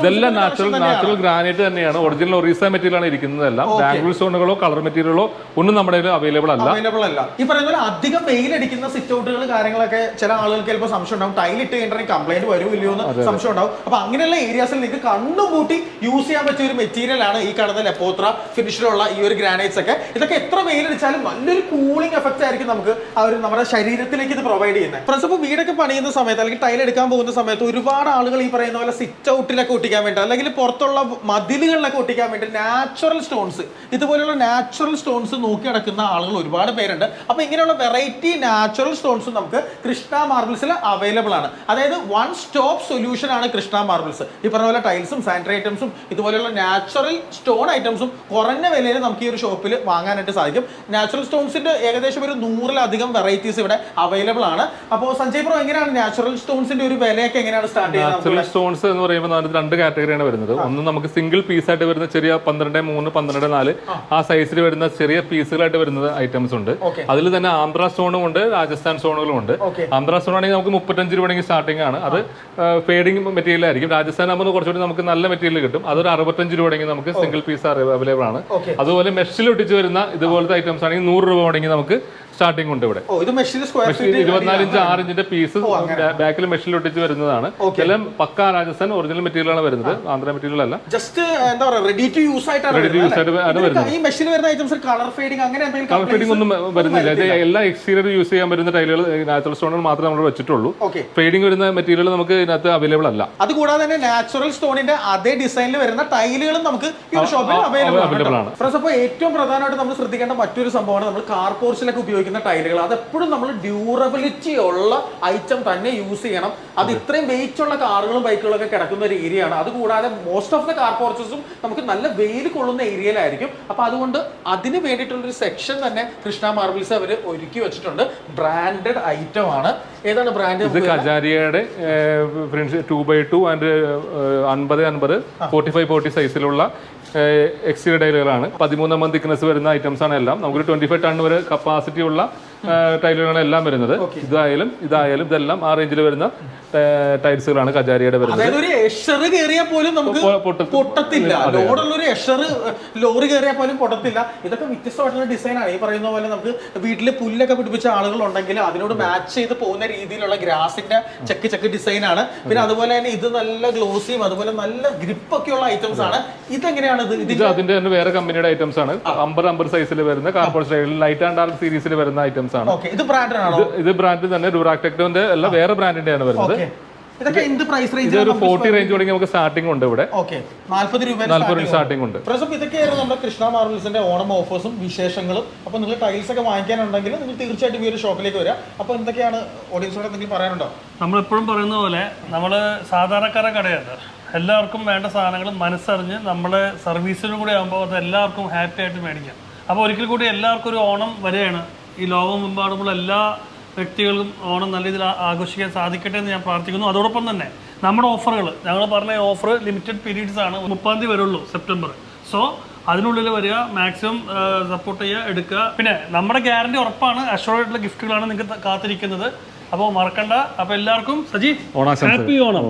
ഇതെല്ലാം നാച്ചുറൽ നാച്ചുറൽ ഗ്രാനൈറ്റ് തന്നെയാണ്? ഒറിജിനൽ ഒറീസ മെറ്റീരിയൽ ആണ് ഇരിക്കുന്നതെല്ലാം. ബാംഗ്ലൂർ സ്റ്റോണുകളോ കളർ മെറ്റീരിയലോ ഒന്നും നമ്മുടെ അവൈലബിൾ അല്ല. അവൈലബിൾ അല്ല. ഈ പറയുന്ന പോലെ അധികം വെയിലടിക്കുന്ന സിറ്റ് ഔട്ടുകൾ കാര്യങ്ങളൊക്കെ ചില ആളുകൾക്ക് ചിലപ്പോൾ സംശയം ഉണ്ടാവും. ടൈൽ ഇട്ട് കഴിഞ്ഞിട്ടുണ്ടെങ്കിൽ കംപ്ലൈന്റ് വരുമില്ലയോ എന്ന് സംശയം ഉണ്ടാവും. അപ്പൊ അങ്ങനെയുള്ള ഏരിയാസിൽ നിങ്ങൾക്ക് കണ്ണും കൂട്ടി യൂസ് ചെയ്യാൻ പറ്റിയ ഒരു മെറ്റീരിയൽ ആണ് ഈ കാണുന്ന ലെപ്പോത്ര ഫിനിഷിലുള്ള ഈ ഒരു ഗ്രാനൈറ്റ്സ് ഒക്കെ. ഇതൊക്കെ എത്ര വെയിലടിച്ചാലും നല്ലൊരു കൂളിംഗ് എഫക്റ്റ് ആയിരിക്കും നമുക്ക് ആ ഒരു നമ്മുടെ ശരീരത്തിലേക്ക് ഇത് പ്രൊവൈഡ് ചെയ്യുന്നത്. ഇപ്പോൾ വീടൊക്കെ പണിയുന്ന സമയത്ത് അല്ലെങ്കിൽ ടൈൽ എടുക്കാൻ പോകുന്ന സമയത്ത് ഒരുപാട് ആളുകൾ ഈ പറയുന്ന പോലെ സിറ്റ് ഔട്ടിലൊക്കെ ഒട്ടിക്കാൻ വേണ്ടി അല്ലെങ്കിൽ പുറത്തുള്ള മതിലുകളിലൊക്കെ ഒട്ടിക്കാൻ വേണ്ടി നാച്ചുറൽ സ്റ്റോൺസ് ഇതുപോലുള്ള നാച്ചുറൽ സ്റ്റോൺസ് നോക്കി നടക്കുന്ന ആളുകൾ ഒരുപാട് പേരുണ്ട്. അപ്പോൾ ഇങ്ങനെയുള്ള വെറൈറ്റി നാച്ചുറൽ സ്റ്റോൺസ് നമുക്ക് കൃഷ്ണ മാർബിൾസിൽ അവൈലബിൾ ആണ്. അതായത് വൺ സ്റ്റോപ്പ് സൊല്യൂഷൻ ആണ് കൃഷ്ണ മാർബിൾസ് ഈ പറഞ്ഞ പോലെ ടൈൽസും സാനിറ്ററി ഐറ്റംസും ഇതുപോലെയുള്ള നാച്ചുറൽ സ്റ്റോൺ ഐറ്റംസും കുറഞ്ഞ വിലയിൽ നമുക്ക് ഈ ഒരു ഷോപ്പിൽ വാങ്ങാനായിട്ട് സാധിക്കും. നാച്ചുറൽ സ്റ്റോൺസിന്റെ ഏകദേശം ഒരു നൂറിലധികം വെറൈറ്റീസ് ഇവിടെ അവൈലബിൾ ആണ്. അപ്പോൾ സഞ്ജയ് ബ്രോ എങ്ങനെയാണ് നാച്ചുറൽ സ്റ്റോൺസിന്റെ ഒരു വിലയൊക്കെ എങ്ങനെയാണ് സ്റ്റാർട്ട് നാച്ചുറൽ സ്റ്റോൺസ് എന്ന് പറയുമ്പോൾ രണ്ട് കാറ്റഗറിയാണ് വരുന്നത്. ഒന്ന് നമുക്ക് സിംഗിൾ പീസ് ആയിട്ട് വരുന്ന ചെറിയ പന്ത്രണ്ട് മൂന്ന് പന്ത്രണ്ട് നാല്. ആ. സൈസിൽ വരുന്ന ചെറിയ പീസുകളായിട്ട് വരുന്നത് ഐറ്റംസ് ഉണ്ട്. അതിൽ തന്നെ ആന്ധ്ര സ്റ്റോണും ഉണ്ട് രാജസ്ഥാൻ സ്റ്റോണുകളും ഉണ്ട്. ആന്ധ്ര സ്റ്റോൺ ആണെങ്കിൽ നമുക്ക് മുപ്പത്തഞ്ച് രൂപയാണെങ്കിൽ സ്റ്റാർട്ടിംഗ് ആണ്. അത് ഫേഡിംഗ് മെറ്റീരിയൽ ആയിരിക്കും. രാജസ്ഥാൻ ആകുമ്പോൾ കുറച്ചുകൂടി നമുക്ക് നല്ല മെറ്റീരിയൽ കിട്ടും. അതൊരു അറുപത്തഞ്ച് രൂപയാണെങ്കിൽ നമുക്ക് സിംഗിൾ പീസ് അവൈലബിൾ ആണ്. അതുപോലെ മെഷിൽ ഒട്ടിച്ച് വരുന്ന ഇതുപോലത്തെ ഐറ്റംസ് ആണെങ്കിൽ നൂറ് രൂപ ആണെങ്കിൽ നമുക്ക് സ്റ്റാർട്ടിംഗ് ഉണ്ട് ഇവിടെ. ഓ ഇത് മെഷീൻ സ്ക്വയർ ഫീറ്റ് ഇരുപത്തിനാല് ഇഞ്ച് ആറ് ഇഞ്ചിന്റെ പീസ് ബാക്കിൽ മെഷീനിൽ ഒട്ടിച്ച് വരുന്നതാണ് എല്ലാം പക്ക രാജസ്ഥാൻ ഒറിജിനൽ മെറ്റീരിയലാണ് വരുന്നത്. ആന്ധ്ര മെറ്റീരിയൽ അല്ല. ജസ്റ്റ് എന്താ പറയുക റെഡി ടു യൂസ് ആയിട്ടാണ് റെഡി ടു വരുന്നത് ആയിട്ട്. ഈ വരുന്ന ഐറ്റംസ് കളർ ഫെയ്ഡിങ് അങ്ങനെ കളർ ഫീഡിംഗ് ഒന്നും വരുന്നില്ല. ഇത് എല്ലാ എക്സ്റ്റീരിയർ യൂസ് ചെയ്യാൻ വരുന്ന ടൈലുകൾ നാച്ചുറൽ സ്റ്റോണുകൾ മാത്രമേ നമ്മൾ വെച്ചിട്ടുള്ളൂ. ഫെയ്ഡിംഗ് വരുന്ന മെറ്റീരിയൽ നമുക്ക് ഇതിനകത്ത് അവൈലബിൾ അല്ല. അതുകൂടാതെ തന്നെ നാച്ചുറൽ സ്റ്റോണിന്റെ അതേ ഡിസൈനിൽ വരുന്ന ടൈലുകളും നമുക്ക് ഈ ഷോപ്പിൽ അവൈലബിൾ ആണ് ഫ്രണ്ട്സ് അപ്പോൾ ഏറ്റവും പ്രധാനമായിട്ട് നമ്മൾ ശ്രദ്ധിക്കേണ്ട മറ്റൊരു സംഭവമാണ് നമ്മൾ കാർ പോർച്ചിലൊക്കെ ഉപയോഗിക്കുന്ന ടൈലുകൾ അത് എപ്പോഴും നമ്മൾ ഡ്യൂറബിലിറ്റി ഉള്ള ഐറ്റം തന്നെ യൂസ് ചെയ്യണം. അത് ഇത്രയും വെയിറ്റ് ഉള്ള കാറുകളും ബൈക്കുകളൊക്കെ കിടക്കുന്ന ഒരു ഏരിയയാണ് അതുകൂടാതെ മോസ്റ്റ് ഓഫ് ദ കാർ പോർച്ചസും നമുക്ക് നല്ല വെയിൽ കൊള്ളുന്ന ഏരിയയിലായിരിക്കും അപ്പോൾ അതുകൊണ്ട് അതിന് വേണ്ടിയിട്ടുള്ള ഒരു സെക്ഷൻ തന്നെ കൃഷ്ണ മാർബിൾസ് അവർ ഒരുക്കി വെച്ചിട്ടുണ്ട്. ബ്രാൻഡഡ് ഐറ്റം ആണ്. ഏതാണ് ഇത് ബ്രാൻഡ് കജാരിയയുടെ ടു ബൈ ടു ആൻഡ് അൻപത് അൻപത് ഫോർട്ടി ഫൈവ് ഫോർട്ടി സൈസിലുള്ള എക്സ്റ്റീരിയർ ടൈലുകളാണ് പതിമൂന്നാം മന്ത് തിക്നെസ് വരുന്ന ഐറ്റംസ് ആണ് എല്ലാം. നമുക്ക് ട്വന്റി ഫൈവ് ടൺ വരെ കപ്പാസിറ്റി ഉള്ള ടൈലുകളാണ് എല്ലാം വരുന്നത്. ഇതായാലും ഇതായാലും ഇതെല്ലാം ആ റേഞ്ചിൽ വരുന്ന ടൈൽസുകളാണ് കജാരിയുടെ വരുന്നത്. അതായത് ഒരു എഷർ കയറിയാൽ പോലും നമുക്ക് പൊട്ടത്തില്ല. ലോഡുള്ള ഒരു എഷർ ലോറി കയറിയാൽ പോലും പൊട്ടത്തില്ല. ഇതൊക്കെ വ്യത്യസ്തമായിട്ടുള്ള ഡിസൈനാണ് ഈ പറയുന്ന പോലെ നമുക്ക് വീട്ടിൽ പുല്ലൊക്കെ പിടിപ്പിച്ച ആളുകൾ ഉണ്ടെങ്കിൽ അതിനോട് മാച്ച് ചെയ്ത് പോകുന്ന രീതിയിലുള്ള ഗ്രാസിന്റെ ചെക്ക് ചെക്ക് ഡിസൈനാണ് ആണ്. പിന്നെ അതുപോലെ തന്നെ ഇത് നല്ല ഗ്ലോസിയും അതുപോലെ നല്ല ഗ്രിപ്പ് ഒക്കെ ഉള്ള ഐറ്റംസ് ആണ്. ഇതെങ്ങനെയാണ് ഇത് ഇത് അതിന്റെ തന്നെ വേറെ കമ്പനിയുടെ ഐറ്റംസ് ആണ്. അമ്പത് അമ്പത് സൈസിൽ വരുന്ന കാർബോൺ സ്റ്റൈലിൽ ലൈറ്റ് ആൻഡ് ഡാർക്ക് സീരീസിൽ വരുന്ന ഐറ്റംസ് ആണ്. ഇത് ബ്രാൻഡ് ആണോ? ഇത് ഇത് ബ്രാൻഡ് തന്നെ ഡ്യൂറാക്ടെക്ടോന്റെ അല്ല വേറെ ബ്രാൻഡിന്റെയാണ് വരുന്നത്. ഓക്കെ ഇതൊക്കെ എന്ത് പ്രൈസ് ഇതൊരു ഒരു ഫോർട്ടി റേഞ്ച് തുടങ്ങി നമുക്ക് സ്റ്റാർട്ടിംഗ് ഉണ്ട് ഇവിടെ. ഓക്കെ നാല്പത് രൂപ സ്റ്റാർട്ടിംഗ് ഉണ്ട്. പ്രസം ഇതൊക്കെയായിരുന്നു നമ്മുടെ കൃഷ്ണ മാർബിൾസിന്റെ ഓണം ഓഫേഴ്സും വിശേഷങ്ങളും. അപ്പോൾ നിങ്ങൾ ടൈൽസ് ഒക്കെ വാങ്ങിക്കാനുണ്ടെങ്കിൽ നിങ്ങൾ തീർച്ചയായിട്ടും ഈ ഒരു ഷോപ്പിലേക്ക് വരിക. അപ്പോൾ എന്തൊക്കെയാണ് ഓഡിയൻസോട് എന്തെങ്കിലും പറയാനുണ്ടോ? നമ്മളെപ്പോഴും പറയുന്ന പോലെ നമ്മൾ സാധാരണക്കാരെ കടയാണ്. എല്ലാവർക്കും വേണ്ട സാധനങ്ങൾ മനസ്സറിഞ്ഞ് നമ്മുടെ സർവീസിനും കൂടി ആകുമ്പോൾ അത് എല്ലാവർക്കും ഹാപ്പി ആയിട്ട് മേടിക്കാം. അപ്പോൾ ഒരിക്കൽ കൂടി എല്ലാവർക്കും ഒരു ഓണം വരെയാണ് ഈ ലോകമെമ്പാടുമുള്ള എല്ലാ വ്യക്തികളും ഓണം നല്ല രീതിയിൽ ആഘോഷിക്കാൻ സാധിക്കട്ടെ എന്ന് ഞാൻ പ്രാർത്ഥിക്കുന്നു. അതോടൊപ്പം തന്നെ നമ്മുടെ ഓഫറുകൾ ഞങ്ങൾ പറഞ്ഞ ഓഫർ ലിമിറ്റഡ് പീരീഡ്സ് ആണ് മുപ്പാം തീയതി വരുള്ളൂ സെപ്റ്റംബർ. സോ അതിനുള്ളിൽ വരിക മാക്സിമം സപ്പോർട്ട് ചെയ്യുക എടുക്കുക. പിന്നെ നമ്മുടെ ഗ്യാരണ്ടി ഉറപ്പാണ് അഷോറായിട്ടുള്ള ഗിഫ്റ്റുകളാണ് നിങ്ങൾക്ക് കാത്തിരിക്കുന്നത്. അപ്പോൾ മറക്കണ്ട. അപ്പോൾ എല്ലാവർക്കും സജി ഹാപ്പി ഓണം.